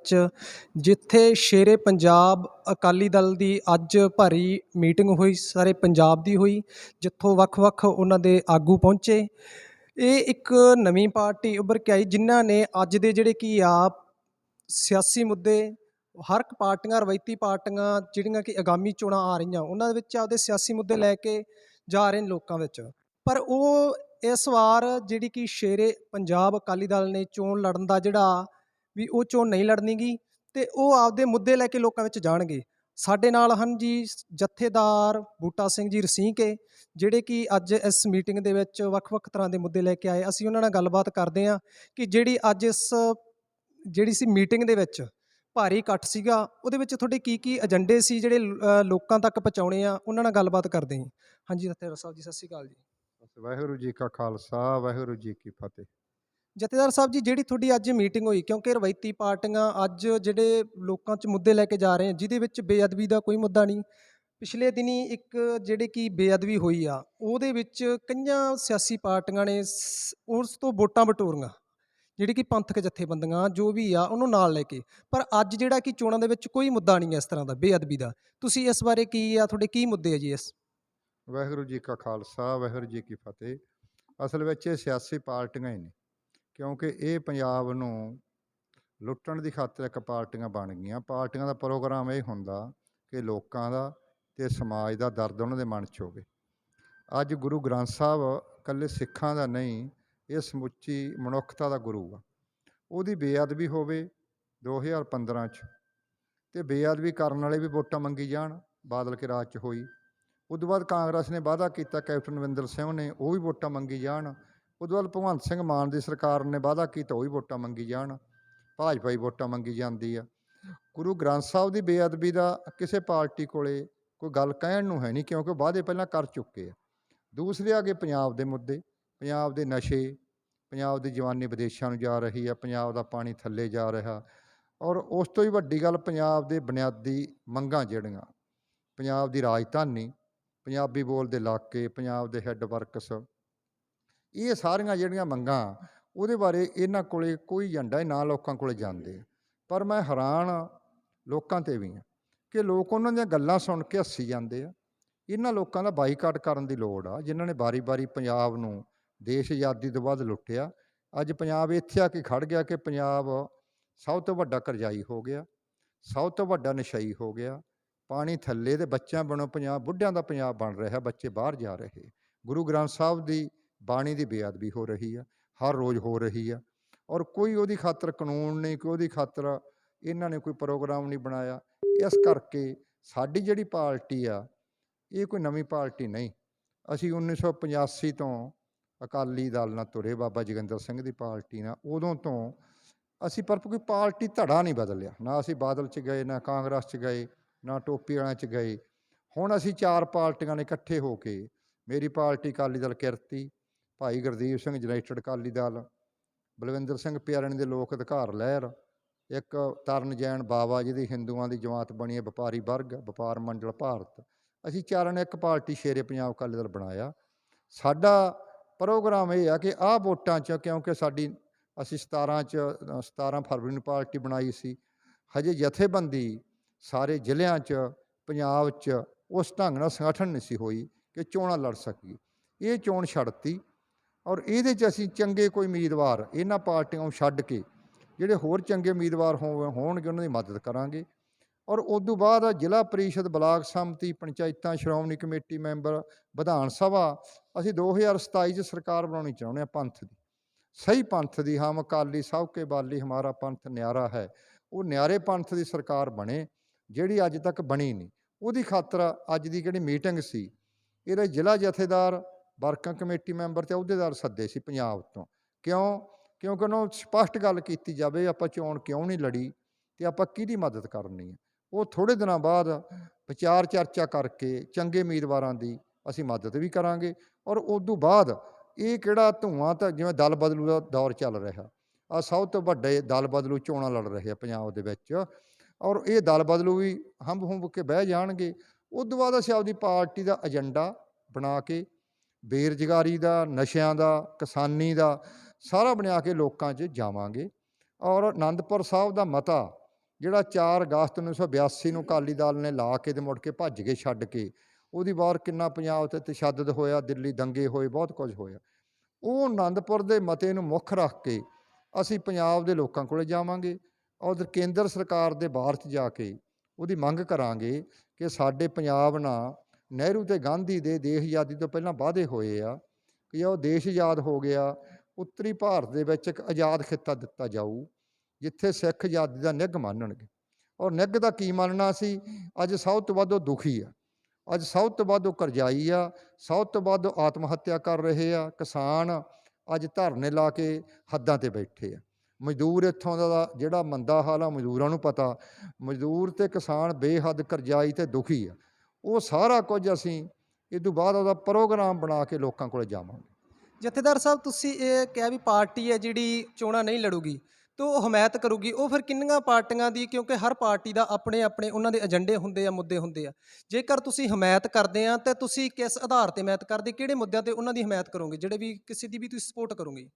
ਵਿੱਚ, ਜਿੱਥੇ ਸ਼ੇਰੇ ਪੰਜਾਬ ਅਕਾਲੀ ਦਲ ਦੀ ਅੱਜ ਭਾਰੀ ਮੀਟਿੰਗ ਹੋਈ, ਸਾਰੇ ਪੰਜਾਬ ਦੀ ਹੋਈ, ਜਿੱਥੋਂ ਵੱਖ-ਵੱਖ ਉਹਨਾਂ ਦੇ ਆਗੂ ਪਹੁੰਚੇ। ਇਹ ਇੱਕ ਨਵੀਂ ਪਾਰਟੀ ਉੱਭਰ ਕੇ ਆਈ, ਜਿਨ੍ਹਾਂ ਨੇ ਅੱਜ ਦੇ ਜਿਹੜੇ ਕੀ ਆ, ਸਿਆਸੀ ਮੁੱਦੇ, ਹਰ ਇੱਕ ਪਾਰਟੀਆਂ, ਰਵਾਇਤੀ ਪਾਰਟੀਆਂ, ਜਿਹੜੀਆਂ ਕਿ ਆਗਾਮੀ ਚੋਣਾਂ ਆ ਰਹੀਆਂ, ਉਹਨਾਂ ਦੇ ਵਿੱਚ ਆਪਦੇ ਸਿਆਸੀ ਮੁੱਦੇ ਲੈ ਕੇ ਜਾ ਰਹੇ ਨੇ ਲੋਕਾਂ ਵਿੱਚ। ਪਰ ਉਹ ਇਸ ਵਾਰ ਜਿਹੜੀ ਕਿ ਸ਼ੇਰੇ ਪੰਜਾਬ ਅਕਾਲੀ ਦਲ ਨੇ ਚੋਣ ਲੜਨ ਦਾ ਜਿਹੜਾ ਵੀ ਉਹ ਚੋਣ ਨਹੀਂ ਲੜਨੀਗੀ ਤੇ ਉਹ ਆਪਦੇ ਮੁੱਦੇ ਲੈ ਕੇ ਲੋਕਾਂ ਵਿੱਚ ਜਾਣਗੇ। ਸਾਡੇ ਨਾਲ ਹਨ ਜੀ ਜਥੇਦਾਰ ਬੂਟਾ ਸਿੰਘ ਜੀ ਰਸੀਂਕੇ, ਜਿਹੜੇ ਕਿ ਅੱਜ ਇਸ ਮੀਟਿੰਗ ਦੇ ਵਿੱਚ ਵੱਖ-ਵੱਖ ਤਰ੍ਹਾਂ ਦੇ ਮੁੱਦੇ ਲੈ ਕੇ ਆਏ। ਅਸੀਂ ਉਹਨਾਂ ਨਾਲ ਗੱਲਬਾਤ ਕਰਦੇ ਹਾਂ ਕਿ ਜਿਹੜੀ ਅੱਜ ਇਸ, ਜਿਹੜੀ ਸੀ ਮੀਟਿੰਗ ਦੇ ਵਿੱਚ ਭਾਰੀ ਇਕੱਠ ਸੀਗਾ, ਉਹਦੇ ਵਿੱਚ ਤੁਹਾਡੇ ਕੀ ਕੀ ਏਜੰਡੇ ਸੀ ਜਿਹੜੇ ਲੋਕਾਂ ਤੱਕ ਪਹੁੰਚਾਉਣੇ ਆ, ਉਹਨਾਂ ਨਾਲ ਗੱਲਬਾਤ ਕਰਦੇ ਹਾਂ। ਹਾਂਜੀ, ਜਥੇਦਾਰ ਸਾਹਿਬ ਜੀ, ਸਤਿ ਸ਼੍ਰੀ ਅਕਾਲ ਜੀ। ਵਾਹਿਗੁਰੂ ਜੀ ਕਾ ਖਾਲਸਾ, ਵਾਹਿਗੁਰੂ ਜੀ ਕੀ ਫਤਿਹ। ਜਥੇਦਾਰ ਸਾਹਿਬ ਜੀ, ਜਿਹੜੀ ਤੁਹਾਡੀ ਅੱਜ ਮੀਟਿੰਗ ਹੋਈ, ਕਿਉਂਕਿ ਰਵਾਇਤੀ ਪਾਰਟੀਆਂ ਅੱਜ ਜਿਹੜੇ ਲੋਕਾਂ 'ਚ ਮੁੱਦੇ ਲੈ ਕੇ ਜਾ ਰਹੇ ਆ, ਜਿਹਦੇ ਵਿੱਚ ਬੇਅਦਬੀ ਦਾ ਕੋਈ ਮੁੱਦਾ ਨਹੀਂ। ਪਿਛਲੇ ਦਿਨੀ ਇੱਕ ਜਿਹੜੇ ਕੀ ਬੇਅਦਬੀ ਹੋਈ ਆ, ਉਹਦੇ ਵਿੱਚ ਕਈਆਂ ਸਿਆਸੀ ਪਾਰਟੀਆਂ ਨੇ ਸ- ਉਸ ਤੋਂ ਵੋਟਾਂ ਬਟੋਰੀਆਂ, ਜਿਹੜੀ ਕਿ ਪੰਥਕ ਜਥੇਬੰਦੀਆਂ ਜੋ ਵੀ ਆ, ਉਹਨੂੰ ਨਾਲ ਲੈ ਕੇ। ਪਰ ਅੱਜ ਜਿਹੜਾ ਕਿ ਚੋਣਾਂ ਦੇ ਵਿੱਚ ਕੋਈ ਮੁੱਦਾ ਨਹੀਂ ਹੈ ਇਸ ਤਰ੍ਹਾਂ ਦਾ, ਬੇਅਦਬੀ ਦਾ। ਤੁਸੀਂ ਇਸ ਬਾਰੇ ਕੀ ਆ, ਤੁਹਾਡੇ ਕੀ ਮੁੱਦੇ ਆ ਜੀ ਇਸ? ਵਾਹਿਗੁਰੂ ਜੀ ਕਾ ਖਾਲਸਾ, ਵਾਹਿਗੁਰੂ ਜੀ ਕੀ ਫਤਿਹ। ਅਸਲ ਵਿੱਚ ਇਹ ਸਿਆਸੀ ਪਾਰਟੀਆਂ ਹੀ ਨੇ। ਕਿਉਂਕਿ ਇਹ ਪੰਜਾਬ ਨੂੰ ਲੁੱਟਣ ਦੀ ਖਾਤਰ ਇੱਕ ਪਾਰਟੀਆਂ ਬਣ ਗਈਆਂ। ਪਾਰਟੀਆਂ ਦਾ ਪ੍ਰੋਗਰਾਮ ਇਹ ਹੁੰਦਾ ਕਿ ਲੋਕਾਂ ਦਾ ਤੇ ਸਮਾਜ ਦਾ ਦਰਦ ਉਹਨਾਂ ਦੇ ਮਨ 'ਚ ਹੋਵੇ। ਅੱਜ ਗੁਰੂ ਗ੍ਰੰਥ ਸਾਹਿਬ ਇਕੱਲੇ ਸਿੱਖਾਂ ਦਾ ਨਹੀਂ, ਇਹ ਸਮੁੱਚੀ ਮਨੁੱਖਤਾ ਦਾ ਗੁਰੂ ਆ। ਉਹਦੀ ਬੇਅਦਬੀ ਹੋਵੇ 2015 ਚ ਤੇ ਬੇਅਦਬੀ ਕਰਨ ਵਾਲੇ ਵੀ ਵੋਟਾਂ ਮੰਗੀ ਜਾਣ, ਬਾਦਲ ਕੇ ਰਾਜ ਚ ਹੋਈ। ਉਦੋਂ ਬਾਅਦ ਕਾਂਗਰਸ ਨੇ ਵਾਅਦਾ ਕੀਤਾ, ਕੈਪਟਨ ਅਮਰਿੰਦਰ ਸਿੰਘ ਨੇ ਉਹ ਵੀ ਵੋਟਾਂ ਮੰਗੀ ਜਾਣ। ਉਦੋਂ ਬਾਅਦ ਭਗਵੰਤ ਸਿੰਘ ਮਾਨ ਦੀ ਸਰਕਾਰ ਨੇ ਵਾਅਦਾ ਕੀਤਾ ਉਹ ਹੀ ਵੋਟਾਂ ਮੰਗੀ ਜਾਣ, ਭਾਜਪਾ ਹੀ ਵੋਟਾਂ ਮੰਗੀ ਜਾਂਦੀ ਆ। ਗੁਰੂ ਗ੍ਰੰਥ ਸਾਹਿਬ ਦੀ ਬੇਅਦਬੀ ਦਾ ਕਿਸੇ ਪਾਰਟੀ ਕੋਲੇ ਕੋਈ ਗੱਲ ਕਹਿਣ ਨੂੰ ਹੈ ਨਹੀਂ ਕਿਉਂਕਿ ਵਾਅਦੇ ਪਹਿਲਾਂ ਕਰ ਚੁੱਕੇ ਆ। ਦੂਸਰੇ ਆ ਗਏ ਪੰਜਾਬ ਦੇ ਮੁੱਦੇ, ਪੰਜਾਬ ਦੇ ਨਸ਼ੇ, ਪੰਜਾਬ ਦੀ ਜਵਾਨੀ ਵਿਦੇਸ਼ਾਂ ਨੂੰ ਜਾ ਰਹੀ ਆ, ਪੰਜਾਬ ਦਾ ਪਾਣੀ ਥੱਲੇ ਜਾ ਰਿਹਾ ਔਰ ਉਸ ਤੋਂ ਹੀ ਵੱਡੀ ਗੱਲ ਪੰਜਾਬ ਦੇ ਬੁਨਿਆਦੀ ਮੰਗਾਂ ਜਿਹੜੀਆਂ, ਪੰਜਾਬ ਦੀ ਰਾਜਧਾਨੀ, ਪੰਜਾਬੀ ਬੋਲਦੇ ਇਲਾਕੇ ਪੰਜਾਬ ਦੇ ਹੈੱਡ ਵਰਕਸ ਇਹ ਸਾਰੀਆਂ ਜਿਹੜੀਆਂ ਮੰਗਾਂ, ਉਹਦੇ ਬਾਰੇ ਇਹਨਾਂ ਕੋਲੇ ਕੋਈ ਏਜੰਡਾ ਹੀ ਨਾ ਲੋਕਾਂ ਕੋਲੇ ਜਾਂਦੇ। ਆ। ਪਰ ਮੈਂ ਹੈਰਾਨ ਲੋਕਾਂ ਤੇ ਵੀ ਆ ਕਿ ਲੋਕ ਉਹਨਾਂ ਦੀਆਂ ਗੱਲਾਂ ਸੁਣ ਕੇ ਹੱਸੀ ਜਾਂਦੇ ਆ। ਇਹਨਾਂ ਲੋਕਾਂ ਦਾ ਬਾਈਕਾਟ ਕਰਨ ਦੀ ਲੋੜ ਆ, ਜਿਨ੍ਹਾਂ ਨੇ ਬਾਰੀ-ਬਾਰੀ ਪੰਜਾਬ ਨੂੰ ਦੇਸ਼ ਆਜ਼ਾਦੀ ਤੋਂ ਬਾਅਦ ਲੁੱਟਿਆ। ਅੱਜ ਪੰਜਾਬ ਇੱਥੇ ਆ ਕੇ ਖੜ ਗਿਆ ਕਿ ਪੰਜਾਬ ਸਭ ਤੋਂ ਵੱਡਾ ਕਰਜ਼ਾਈ ਹੋ ਗਿਆ, ਸਭ ਤੋਂ ਵੱਡਾ ਨਸ਼ਈ ਹੋ ਗਿਆ। ਪਾਣੀ ਥੱਲੇ ਦੇ ਬੱਚਿਆਂ ਬਣੋ ਪੰਜਾਬ, ਬੁੱਢਿਆਂ ਦਾ ਪੰਜਾਬ ਬਣ ਰਿਹਾ, ਬੱਚੇ ਬਾਹਰ ਜਾ ਰਹੇ। ਗੁਰੂ ਗ੍ਰੰਥ ਸਾਹਿਬ ਦੀ ਬਾਣੀ ਦੀ ਬੇਅਦਬੀ ਹੋ ਰਹੀ ਆ, ਹਰ ਰੋਜ਼ ਹੋ ਰਹੀ ਆ ਔਰ ਕੋਈ ਉਹਦੀ ਖਾਤਰ ਕਾਨੂੰਨ ਨਹੀਂ, ਕੋਈ ਉਹਦੀ ਖਾਤਰ ਇਹਨਾਂ ਨੇ ਕੋਈ ਪ੍ਰੋਗਰਾਮ ਨਹੀਂ ਬਣਾਇਆ। ਇਸ ਕਰਕੇ ਸਾਡੀ ਜਿਹੜੀ ਪਾਰਟੀ ਆ, ਇਹ ਕੋਈ ਨਵੀਂ ਪਾਰਟੀ ਨਹੀਂ। ਅਸੀਂ 1985 ਤੋਂ ਅਕਾਲੀ ਦਲ ਨਾਲ ਤੁਰੇ ਬਾਬਾ ਜੋਗਿੰਦਰ ਸਿੰਘ ਦੀ ਪਾਰਟੀ ਨਾਲ, ਉਦੋਂ ਤੋਂ ਅਸੀਂ ਪਰ ਕੋਈ ਪਾਰਟੀ ਧੜਾ ਨਹੀਂ ਬਦਲਿਆ। ਨਾ ਅਸੀਂ ਬਾਦਲ ਚ ਗਏ, ਨਾ ਕਾਂਗਰਸ ਚ ਗਏ, ਨਾ ਟੋਪੀ ਵਾਲਿਆਂ ਚ ਗਏ। ਹੁਣ ਅਸੀਂ ਚਾਰ ਪਾਰਟੀਆਂ ਨੇ ਇਕੱਠੇ ਹੋ ਕੇ ਮੇਰੀ ਪਾਰਟੀ ਅਕਾਲੀ ਦਲ ਕਿਰਤੀ ਭਾਈ ਗੁਰਦੀਪ ਸਿੰਘ ਯੂਨਾਈਟਿਡ ਅਕਾਲੀ ਦਲ ਬਲਵਿੰਦਰ ਸਿੰਘ ਪਿਆਰਣ ਦੇ ਲੋਕ ਅਧਿਕਾਰ ਲਹਿਰ ਇੱਕ ਤਰਨ ਜੈਨ ਬਾਵਾ ਜਿਹਦੀ ਹਿੰਦੂਆਂ ਦੀ ਜਮਾਤ ਬਣੀ ਹੈ ਵਪਾਰੀ ਵਰਗ ਵਪਾਰ ਮੰਡਲ ਭਾਰਤ। ਅਸੀਂ ਚਾਰਾਂ ਨੇ ਇੱਕ ਪਾਰਟੀ ਸ਼ੇਰੇ ਪੰਜਾਬ ਅਕਾਲੀ ਦਲ ਬਣਾਇਆ। ਸਾਡਾ ਪ੍ਰੋਗਰਾਮ ਇਹ ਆ ਕਿ ਆਹ ਵੋਟਾਂ 'ਚ ਕਿਉਂਕਿ ਸਾਡੀ ਅਸੀਂ 17 ਚ ਅ, 17 ਫਰਵਰੀ ਨੂੰ ਪਾਰਟੀ ਬਣਾਈ ਸੀ ਹਜੇ ਜਥੇਬੰਦੀ ਸਾਰੇ ਜ਼ਿਲ੍ਹਿਆਂ 'ਚ ਪੰਜਾਬ 'ਚ ਉਸ ਢੰਗ ਨਾਲ ਸੰਗਠਨ ਨਹੀਂ ਸੀ ਹੋਈ ਕਿ ਚੋਣਾਂ ਲੜ ਸਕੀ ਇਹ ਚੋਣ ਛੱਡਤੀ ਔਰ ਇਹਦੇ 'ਚ ਅਸੀਂ ਚੰਗੇ ਕੋਈ ਉਮੀਦਵਾਰ ਇਹਨਾਂ ਪਾਰਟੀਆਂ ਨੂੰ ਛੱਡ ਕੇ ਜਿਹੜੇ ਹੋਰ ਚੰਗੇ ਉਮੀਦਵਾਰ ਹੋ- ਹੋਣਗੇ ਉਹਨਾਂ ਦੀ ਮਦਦ ਕਰਾਂਗੇ। ਔਰ ਉਸ ਤੋਂ ਬਾਅਦ ਜ਼ਿਲ੍ਹਾ ਪਰਿਸ਼ਦ ਬਲਾਕ ਸੰਮਤੀ ਪੰਚਾਇਤਾਂ, ਸ਼੍ਰੋਮਣੀ ਕਮੇਟੀ ਮੈਂਬਰ, ਵਿਧਾਨ ਸਭਾ, ਅਸੀਂ 2027 ਚ ਸਰਕਾਰ ਬਣਾਉਣੀ ਚਾਹੁੰਦੇ ਹਾਂ ਪੰਥ ਦੀ। ਸਹੀ ਪੰਥ ਦੀ ਹਮ ਅਕਾਲੀ ਸਭ ਕੇ ਬਾਲੀ ਹਮਾਰਾ ਪੰਥ ਨਿਆਰਾ ਹੈ। ਉਹ ਨਿਆਰੇ ਪੰਥ ਦੀ ਸਰਕਾਰ ਬਣੇ, ਜਿਹੜੀ ਅੱਜ ਤੱਕ ਬਣੀ ਨਹੀਂ। ਉਹਦੀ ਖਾਤਰ ਅੱਜ ਦੀ ਜਿਹੜੀ ਮੀਟਿੰਗ ਸੀ, ਇਹਦੇ ਜ਼ਿਲ੍ਹਾ ਜਥੇਦਾਰ ਵਰਕਾਂ ਕਮੇਟੀ ਮੈਂਬਰ ਤੇ ਅਹੁਦੇਦਾਰ ਸੱਦੇ ਸੀ ਪੰਜਾਬ ਤੋਂ। ਕਿਉਂ? ਕਿਉਂਕਿ ਉਹਨਾਂ ਨੂੰ ਸਪਸ਼ਟ ਗੱਲ ਕੀਤੀ ਜਾਵੇ, ਆਪਾਂ ਚੋਣ ਕਿਉਂ ਨਹੀਂ ਲੜੀ ਤੇ ਆਪਾਂ ਕਿਹਦੀ ਮਦਦ ਕਰਨੀ ਹੈ? ਉਹ ਥੋੜੇ ਦਿਨਾਂ ਬਾਅਦ ਵਿਚਾਰ ਚਰਚਾ ਕਰਕੇ ਚੰਗੇ ਉਮੀਦਵਾਰਾਂ ਦੀ ਅਸੀਂ ਮਦਦ ਵੀ ਕਰਾਂਗੇ ਔਰ ਉਸ ਤੋਂ ਬਾਅਦ ਇਹ ਕਿਹੜਾ ਧੂਆਂ ਤਾਂ ਜਿਵੇਂ ਦਲ ਬਦਲੂ ਦਾ ਦੌਰ ਚੱਲ ਰਿਹਾ। ਆ ਸਭ ਤੋਂ ਵੱਡੇ ਦਲ ਬਦਲੂ ਚੋਣਾਂ ਲੜ ਰਹੇ ਆ ਪੰਜਾਬ ਦੇ ਵਿੱਚ ਔਰ ਇਹ ਦਲ ਬਦਲੂ ਵੀ ਹੰਬ ਹੁੰਬ ਕੇ ਬਹਿ ਜਾਣਗੇ। ਉਸ ਤੋਂ ਬਾਅਦ ਅਸੀਂ ਆਪਦੀ ਪਾਰਟੀ ਦਾ ਏਜੰਡਾ ਬਣਾ ਕੇ ਬੇਰੁਜ਼ਗਾਰੀ ਦਾ, ਨਸ਼ਿਆਂ ਦਾ, ਕਿਸਾਨੀ ਦਾ, ਸਾਰਾ ਬਣਾ ਕੇ ਲੋਕਾਂ 'ਚ ਜਾਵਾਂਗੇ। ਔਰ ਆਨੰਦਪੁਰ ਸਾਹਿਬ ਦਾ ਮਤਾ, ਜਿਹੜਾ 4 ਅਗਸਤ 1982 ਨੂੰ ਅਕਾਲੀ ਦਲ ਨੇ ਲਾ ਕੇ ਤੇ ਮੁੜ ਕੇ ਭੱਜ ਕੇ ਛੱਡ ਕੇ, ਉਹਦੀ ਵਾਰ ਕਿੰਨਾ ਪੰਜਾਬ ਤੇ ਤਸ਼ੱਦਦ ਹੋਇਆ, ਦਿੱਲੀ ਦੰਗੇ ਹੋਏ, ਬਹੁਤ ਕੁਝ ਹੋਇਆ। ਉਹ ਆਨੰਦਪੁਰ ਦੇ ਮਤੇ ਨੂੰ ਮੁੱਖ ਰੱਖ ਕੇ ਅਸੀਂ ਪੰਜਾਬ ਦੇ ਲੋਕਾਂ ਕੋਲੇ ਜਾਵਾਂਗੇ ਔਰ ਕੇਂਦਰ ਸਰਕਾਰ ਦੇ ਬਾਹਰ 'ਚ ਜਾ ਕੇ ਉਹਦੀ ਮੰਗ ਕਰਾਂਗੇ ਕਿ ਸਾਡੇ ਪੰਜਾਬ ਨਾਲ ਨਹਿਰੂ ਤੇ ਗਾਂਧੀ ਦੇ ਦੇਸ਼ ਆਜ਼ਾਦੀ ਤੋਂ ਪਹਿਲਾਂ ਵਾਅਦੇ ਹੋਏ ਆ ਕਿ ਉਹ ਦੇਸ਼ ਆਜ਼ਾਦ ਹੋ ਗਿਆ, ਉੱਤਰੀ ਭਾਰਤ ਦੇ ਵਿੱਚ ਇੱਕ ਆਜ਼ਾਦ ਖਿੱਤਾ ਦਿੱਤਾ ਜਾਊ, ਜਿੱਥੇ ਸਿੱਖ ਆਜ਼ਾਦੀ ਦਾ ਨਿੱਘ ਮੰਨਣਗੇ। ਔਰ ਨਿੱਘ ਦਾ ਕੀ ਮੰਨਣਾ ਸੀ? ਅੱਜ ਸਭ ਤੋਂ ਵੱਧ ਉਹ ਦੁਖੀ ਆ। ਅੱਜ ਸਭ ਤੋਂ ਵੱਧ ਉਹ ਕਰਜ਼ਾਈ ਆ, ਸਭ ਤੋਂ ਵੱਧ ਆਤਮ ਹੱਤਿਆ ਕਰ ਰਹੇ ਆ, ਕਿਸਾਨ ਅੱਜ ਧਰਨੇ ਲਾ ਕੇ ਹੱਦਾਂ ਤੇ ਬੈਠੇ ਆ। ਮਜ਼ਦੂਰ ਇੱਥੋਂ ਦਾ ਜਿਹੜਾ ਮੰਦਾ ਹਾਲ ਆ, ਮਜ਼ਦੂਰਾਂ ਨੂੰ ਪਤਾ, ਮਜ਼ਦੂਰ ਤੇ ਕਿਸਾਨ ਬੇਹੱਦ ਕਰਜ਼ਾਈ ਤੇ ਦੁਖੀ ਆ। ਉਹ ਸਾਰਾ ਕੁਝ ਅਸੀਂ ਇਹ ਤੋਂ ਬਾਅਦ ਉਹਦਾ ਪ੍ਰੋਗਰਾਮ ਬਣਾ ਕੇ ਲੋਕਾਂ ਕੋਲੇ ਜਾਵਾਂਗੇ। ਜਥੇਦਾਰ ਸਾਹਿਬ ਤੁਸੀਂ ਇਹ ਕਿਹਾ ਵੀ ਪਾਰਟੀ ਹੈ ਜਿਹੜੀ ਚੋਣਾਂ ਨਹੀਂ ਲੜੂਗੀ ਤਾਂ ਉਹ ਹਮਾਇਤ ਕਰੂਗੀ। ਉਹ ਫਿਰ ਕਿੰਨੀਆਂ ਪਾਰਟੀਆਂ ਦੀ ਕਿਉਂਕਿ ਹਰ ਪਾਰਟੀ ਦਾ ਆਪਣੇ ਆਪਣੇ ਉਹਨਾਂ ਦੇ ਏਜੰਡੇ ਹੁੰਦੇ ਆ ਮੁੱਦੇ ਹੁੰਦੇ ਆ। ਜੇਕਰ ਤੁਸੀਂ ਹਮਾਇਤ ਕਰਦੇ ਆ ਤਾਂ ਤੁਸੀਂ ਕਿਸ ਆਧਾਰ ਤੇ ਹਮਾਇਤ ਕਰਦੇ? ਕਿਹੜੇ ਮੁੱਦਿਆਂ ਤੇ ਉਹਨਾਂ ਦੀ ਹਮਾਇਤ ਕਰੋਗੇ ਜਿਹੜੇ ਵੀ ਕਿਸੇ ਦੀ ਵੀ ਤੁਸੀਂ ਸਪੋਰਟ ਕਰੋਗੇ?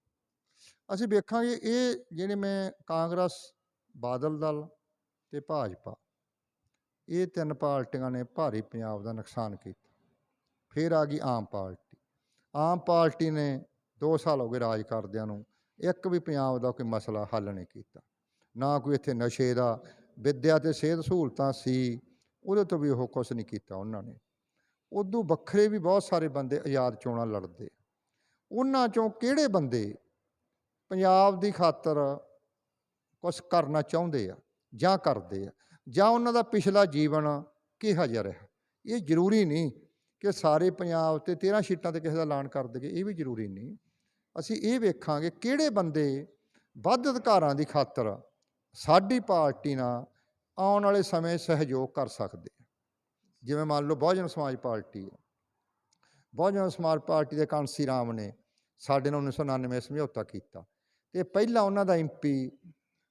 ਅਸੀਂ ਵੇਖਾਂਗੇ ਇਹ ਜਿਹੜੇ ਮੈਂ ਕਾਂਗਰਸ ਬਾਦਲ ਦਲ ਤੇ ਭਾਜਪਾ ਇਹ ਤਿੰਨ ਪਾਰਟੀਆਂ ਨੇ ਭਾਰੀ ਪੰਜਾਬ ਦਾ ਨੁਕਸਾਨ ਕੀਤਾ। ਫਿਰ ਆ ਗਈ ਆਮ ਪਾਰਟੀ ਆਮ ਪਾਰਟੀ ਨੇ 2 ਸਾਲ ਹੋ ਗਏ ਰਾਜ ਕਰਦਿਆਂ ਨੂੰ, ਇੱਕ ਵੀ ਪੰਜਾਬ ਦਾ ਕੋਈ ਮਸਲਾ ਹੱਲ ਨਹੀਂ ਕੀਤਾ। ਨਾ ਕੋਈ ਇੱਥੇ ਨਸ਼ੇ ਦਾ, ਵਿੱਦਿਆ ਤੇ ਸਿਹਤ ਸਹੂਲਤਾਂ ਸੀ, ਉਹਦੇ ਤੋਂ ਵੀ ਉਹ ਕੁਝ ਨਹੀਂ ਕੀਤਾ ਉਹਨਾਂ ਨੇ। ਉਦੋਂ ਵੱਖਰੇ ਵੀ ਬਹੁਤ ਸਾਰੇ ਬੰਦੇ ਆਜ਼ਾਦ ਚੋਣਾਂ ਲੜਦੇ ਉਹਨਾਂ ਚੋਂ ਕਿਹੜੇ ਬੰਦੇ ਪੰਜਾਬ ਦੀ ਖਾਤਰ ਕੁਝ ਕਰਨਾ ਚਾਹੁੰਦੇ ਆ ਜਾਂ ਕਰਦੇ ਆ? ਜਾਂ ਉਹਨਾਂ ਦਾ ਪਿਛਲਾ ਜੀਵਨ ਕਿਹਾ ਜਾ ਰਿਹਾ? ਇਹ ਜ਼ਰੂਰੀ ਨਹੀਂ ਕਿ ਸਾਰੇ ਪੰਜਾਬ ਤੇ 13 ਸੀਟਾਂ ਤੇ ਕਿਸੇ ਦਾ ਐਲਾਨ ਕਰ ਦੇਗੇ ਇਹ ਵੀ ਜ਼ਰੂਰੀ ਨਹੀਂ। ਅਸੀਂ ਇਹ ਵੇਖਾਂਗੇ ਕਿਹੜੇ ਬੰਦੇ ਵੱਧ ਅਧਿਕਾਰਾਂ ਦੀ ਖਾਤਰ ਸਾਡੀ ਪਾਰਟੀ ਨਾਲ ਆਉਣ ਵਾਲੇ ਸਮੇਂ ਸਹਿਯੋਗ ਕਰ ਸਕਦੇ ਜਿਵੇਂ ਮੰਨ ਲਓ ਬਹੁਜਨ ਸਮਾਜ ਪਾਰਟੀ ਹੈ ਬਹੁਜਨ ਸਮਾਜ ਪਾਰਟੀ ਦੇ ਕਾਂਸੀ ਰਾਮ ਨੇ ਸਾਡੇ ਨਾਲ 1999 ਸਮਝੌਤਾ ਕੀਤਾ। ਤੇ ਪਹਿਲਾਂ ਉਹਨਾਂ ਦਾ ਐਮਪੀ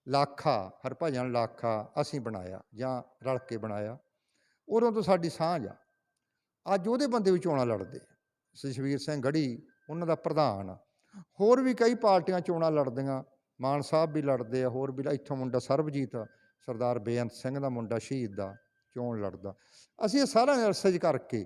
ਲਾਖਾ ਹਰਭਜਨ ਲਾਖਾ ਅਸੀਂ ਬਣਾਇਆ ਜਾਂ ਰਲ ਕੇ ਬਣਾਇਆ, ਉਦੋਂ ਤੋਂ ਸਾਡੀ ਸਾਂਝ ਆ। ਅੱਜ ਉਹਦੇ ਬੰਦੇ ਵੀ ਚੋਣਾਂ ਲੜਦੇ ਆ। ਸਿੰਘ ਗੜੀ, ਉਹਨਾਂ ਦਾ ਪ੍ਰਧਾਨ ਆ। ਹੋਰ ਵੀ ਕਈ ਪਾਰਟੀਆਂ ਚੋਣਾਂ ਲੜਦੀਆਂ, ਮਾਨ ਸਾਹਿਬ ਵੀ ਲੜਦੇ ਆ, ਹੋਰ ਵੀ ਇੱਥੋਂ ਮੁੰਡਾ ਸਰਬਜੀਤ ਸਰਦਾਰ ਬੇਅੰਤ ਸਿੰਘ ਦਾ ਮੁੰਡਾ ਸ਼ਹੀਦ ਦਾ ਚੋਣ ਲੜਦਾ। ਅਸੀਂ ਇਹ ਸਾਰਾ ਰਿਸਰਚ ਕਰਕੇ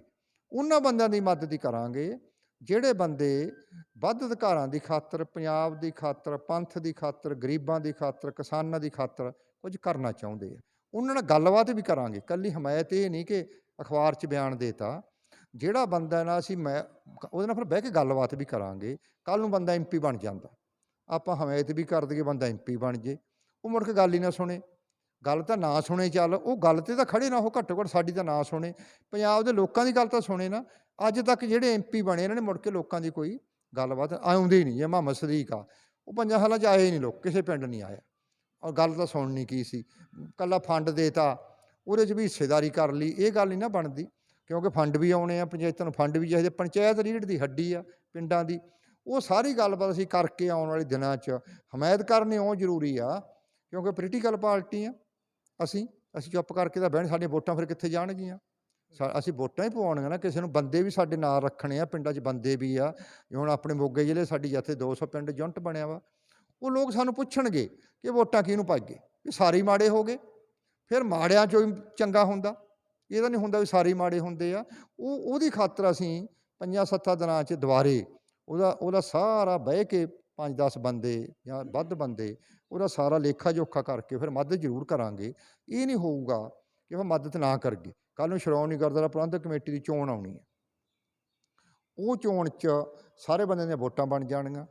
ਉਹਨਾਂ ਬੰਦਿਆਂ ਦੀ ਮਦਦ ਹੀ ਕਰਾਂਗੇ। ਜਿਹੜੇ ਬੰਦੇ ਵੱਧ ਅਧਿਕਾਰਾਂ ਦੀ ਖਾਤਰ, ਪੰਜਾਬ ਦੀ ਖਾਤਰ, ਪੰਥ ਦੀ ਖਾਤਰ, ਗਰੀਬਾਂ ਦੀ ਖਾਤਰ, ਕਿਸਾਨਾਂ ਦੀ ਖਾਤਰ ਕੁਝ ਕਰਨਾ ਚਾਹੁੰਦੇ ਆ। ਉਹਨਾਂ ਨਾਲ ਗੱਲਬਾਤ ਵੀ ਕਰਾਂਗੇ। ਕੱਲੀ ਹਮਾਇਤ ਇਹ ਨਹੀਂ ਕਿ ਅਖਬਾਰ 'ਚ ਬਿਆਨ ਦੇਤਾ। ਜਿਹੜਾ ਬੰਦਾ ਨਾ ਅਸੀਂ ਮੈਂ, ਉਹਦੇ ਨਾਲ ਫਿਰ ਬਹਿ ਕੇ ਗੱਲਬਾਤ ਵੀ ਕਰਾਂਗੇ। ਕੱਲ ਨੂੰ ਬੰਦਾ ਐਮਪੀ ਬਣ ਜਾਂਦਾ। ਆਪਾਂ ਹਮਾਇਤ ਵੀ ਕਰ ਦਈਏ, ਬੰਦਾ ਐਮਪੀ ਬਣ ਜੇ। ਉਹ ਮੁੜ ਕੇ ਗੱਲ ਹੀ ਨਾ ਸੁਣੇ। ਗੱਲ ਤਾਂ ਨਾ ਸੁਣੇ ਚੱਲ। ਉਹ ਗੱਲ ਤੇ ਤਾਂ ਖੜੇ ਨਾ, ਉਹ ਘੱਟੋ ਘੱਟ ਸਾਡੀ ਤਾਂ ਨਾ ਸੁਣੇ। ਪੰਜਾਬ ਦੇ ਲੋਕਾਂ ਦੀ ਗੱਲ ਤਾਂ ਸੁਣੇ ਨਾ। ਅੱਜ ਤੱਕ ਜਿਹੜੇ ਐਮਪੀ ਬਣੇ ਇਹਨਾਂ ਨੇ ਮੁੜ ਕੇ ਲੋਕਾਂ ਦੀ ਕੋਈ ਗੱਲਬਾਤ ਆਉਂਦੀ ਨਹੀਂ ਜੇ ਮੁਹੰਮਦ ਸਦੀਕ ਆ। ਉਹ ਪੰਜਾਂ ਸਾਲਾਂ 'ਚ ਆਏ ਹੀ ਨਹੀਂ ਲੋਕ, ਕਿਸੇ ਪਿੰਡ ਨਹੀਂ ਆਇਆ ਔਰ ਗੱਲ ਤਾਂ ਸੁਣਨੀ ਕੀ ਸੀ। ਕੱਲਾ ਫੰਡ ਦੇਤਾ, ਉਹਦੇ 'ਚ ਵੀ ਹਿੱਸੇਦਾਰੀ ਕਰ ਲਈ। ਇਹ ਗੱਲ ਨਹੀਂ ਨਾ ਬਣਦੀ, ਕਿਉਂਕਿ ਫੰਡ ਵੀ ਆਉਣੇ ਆ, ਪੰਚਾਇਤਾਂ ਨੂੰ ਫੰਡ ਵੀ ਚਾਹੀਦੇ। ਪੰਚਾਇਤ ਰੀੜ ਦੀ ਹੱਡੀ ਆ ਪਿੰਡਾਂ ਦੀ। ਉਹ ਸਾਰੀ ਗੱਲਬਾਤ ਅਸੀਂ ਕਰਕੇ ਆਉਣ ਵਾਲੇ ਦਿਨਾਂ 'ਚ ਹਮਾਇਤ ਕਰਨੀ ਉਹ ਜ਼ਰੂਰੀ ਆ, ਕਿਉਂਕਿ ਪੋਲੀਟੀਕਲ ਪਾਰਟੀ ਆ। ਅਸੀਂ ਅਸੀਂ ਚੁੱਪ ਕਰਕੇ ਤਾਂ ਬਹਿਣ, ਸਾਡੀਆਂ ਵੋਟਾਂ ਫਿਰ ਕਿੱਥੇ ਜਾਣਗੀਆਂ? ਅਸੀਂ ਵੋਟਾਂ ਹੀ ਪਵਾਉਣੀਆਂ ਨਾ, ਕਿਸੇ ਨੂੰ ਬੰਦੇ ਵੀ ਸਾਡੇ ਨਾਲ ਰੱਖਣੇ ਆ, ਪਿੰਡਾਂ 'ਚ ਬੰਦੇ ਵੀ ਆ ਹੁਣ ਆਪਣੇ ਮੋਗੇ ਜ਼ਿਲ੍ਹੇ ਸਾਡੀ ਜਿੱਥੇ 200 ਪਿੰਡ ਜੁੰਟ ਬਣਿਆ ਵਾ, ਉਹ ਲੋਕ ਸਾਨੂੰ ਪੁੱਛਣਗੇ ਕਿ ਵੋਟਾਂ ਕਿਹਨੂੰ ਪਾਈਏ ਵੀ ਸਾਰੇ ਮਾੜੇ ਹੋ ਗਏ। ਫਿਰ ਮਾੜਿਆਂ 'ਚੋਂ ਹੀ ਚੰਗਾ ਹੁੰਦਾ। ਇਹਦਾ ਨਹੀਂ ਹੁੰਦਾ ਵੀ ਸਾਰੇ ਮਾੜੇ ਹੁੰਦੇ ਆ। ਉਹ, ਉਹਦੀ ਖਾਤਰ ਅਸੀਂ ਪੰਜਾਂ ਸੱਤਾਂ ਦਿਨਾਂ 'ਚ ਦੁਬਾਰੇ ਉਹਦਾ ਉਹਦਾ ਸਾਰਾ ਬਹਿ ਕੇ 5-10 ਬੰਦੇ ਜਾਂ ਵੱਧ ਬੰਦੇ, ਉਹਦਾ ਸਾਰਾ ਲੇਖਾ ਜੋਖਾ ਕਰਕੇ ਫਿਰ ਮਦਦ ਜ਼ਰੂਰ ਕਰਾਂਗੇ। ਇਹ ਨਹੀਂ ਹੋਊਗਾ ਕਿ ਉਹ ਮਦਦ ਨਾ ਕਰਗੇ ਕੱਲ ਨੂੰ ਸ਼੍ਰੋਮਣੀ ਗੁਰਦੁਆਰਾ ਪ੍ਰਬੰਧਕ ਕਮੇਟੀ ਦੀ ਚੋਣ ਆਉਣੀ ਹੈ। ਉਹ ਚੋਣ 'ਚ ਸਾਰੇ ਬੰਦਿਆਂ ਦੀਆਂ ਵੋਟਾਂ ਬਣ ਜਾਣਗੀਆਂ।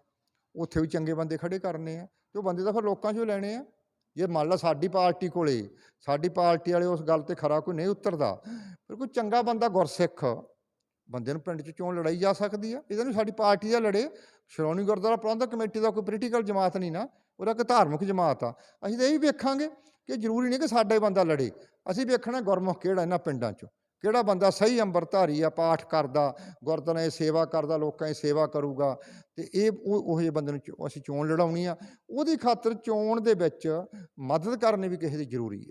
ਉੱਥੇ ਵੀ ਚੰਗੇ ਬੰਦੇ ਖੜੇ ਕਰਨੇ ਆ। ਤੇ ਉਹ ਬੰਦੇ ਤਾਂ ਫਿਰ ਲੋਕਾਂ 'ਚੋਂ ਲੈਣੇ ਆ। ਜੇ ਮੰਨ ਲਾ ਸਾਡੀ ਪਾਰਟੀ ਕੋਲੇ, ਸਾਡੀ ਪਾਰਟੀ ਵਾਲੇ ਉਸ ਗੱਲ ਤੇ ਖਰਾ ਕੋਈ ਨਹੀਂ ਉਤਰਦਾ ਪਰ ਕੋਈ ਚੰਗਾ ਬੰਦਾ ਗੁਰਸਿੱਖ ਬੰਦੇ ਨੂੰ ਪਿੰਡ 'ਚ ਚੋਣ ਲੜਾਈ ਜਾ ਸਕਦੀ ਆ। ਇਹਦਾ ਨਹੀਂ ਸਾਡੀ ਪਾਰਟੀ ਦਾ ਲੜੇ। ਸ਼੍ਰੋਮਣੀ ਗੁਰਦੁਆਰਾ ਪ੍ਰਬੰਧਕ ਕਮੇਟੀ ਦਾ ਕੋਈ ਪੋਲੀਟੀਕਲ ਜਮਾਤ ਨਹੀਂ ਨਾ। ਉਹਦਾ ਇੱਕ ਧਾਰਮਿਕ ਜਮਾਤ ਆ। ਅਸੀਂ ਤਾਂ ਇਹ ਵੀ ਵੇਖਾਂਗੇ ਕਿ ਜ਼ਰੂਰੀ ਨਹੀਂ ਕਿ ਸਾਡਾ ਹੀ ਬੰਦਾ ਲੜੇ। ਅਸੀਂ ਵੇਖਣਾ ਗੁਰਮੁਖ ਕਿਹੜਾ ਇਹਨਾਂ ਪਿੰਡਾਂ 'ਚੋਂ? ਕਿਹੜਾ ਬੰਦਾ ਸਹੀ ਅੰਮ੍ਰਿਤਧਾਰੀ ਆ, ਪਾਠ ਕਰਦਾ ਗੁਰਦੁਆਰੇ ਦੀ ਸੇਵਾ ਕਰਦਾ, ਲੋਕਾਂ ਦੀ ਸੇਵਾ ਕਰੂਗਾ। ਤੇ ਇਹ ਉਹ ਜਿਹੇ ਬੰਦੇ ਨੂੰ ਚੋ- ਅਸੀਂ ਚੋਣ ਲੜਾਉਣੀ ਆ। ਉਹਦੀ ਖਾਤਰ ਚੋਣ ਦੇ ਵਿੱਚ ਮਦਦ ਕਰਨੀ ਵੀ ਕਿਸੇ ਦੀ ਜ਼ਰੂਰੀ ਹੈ।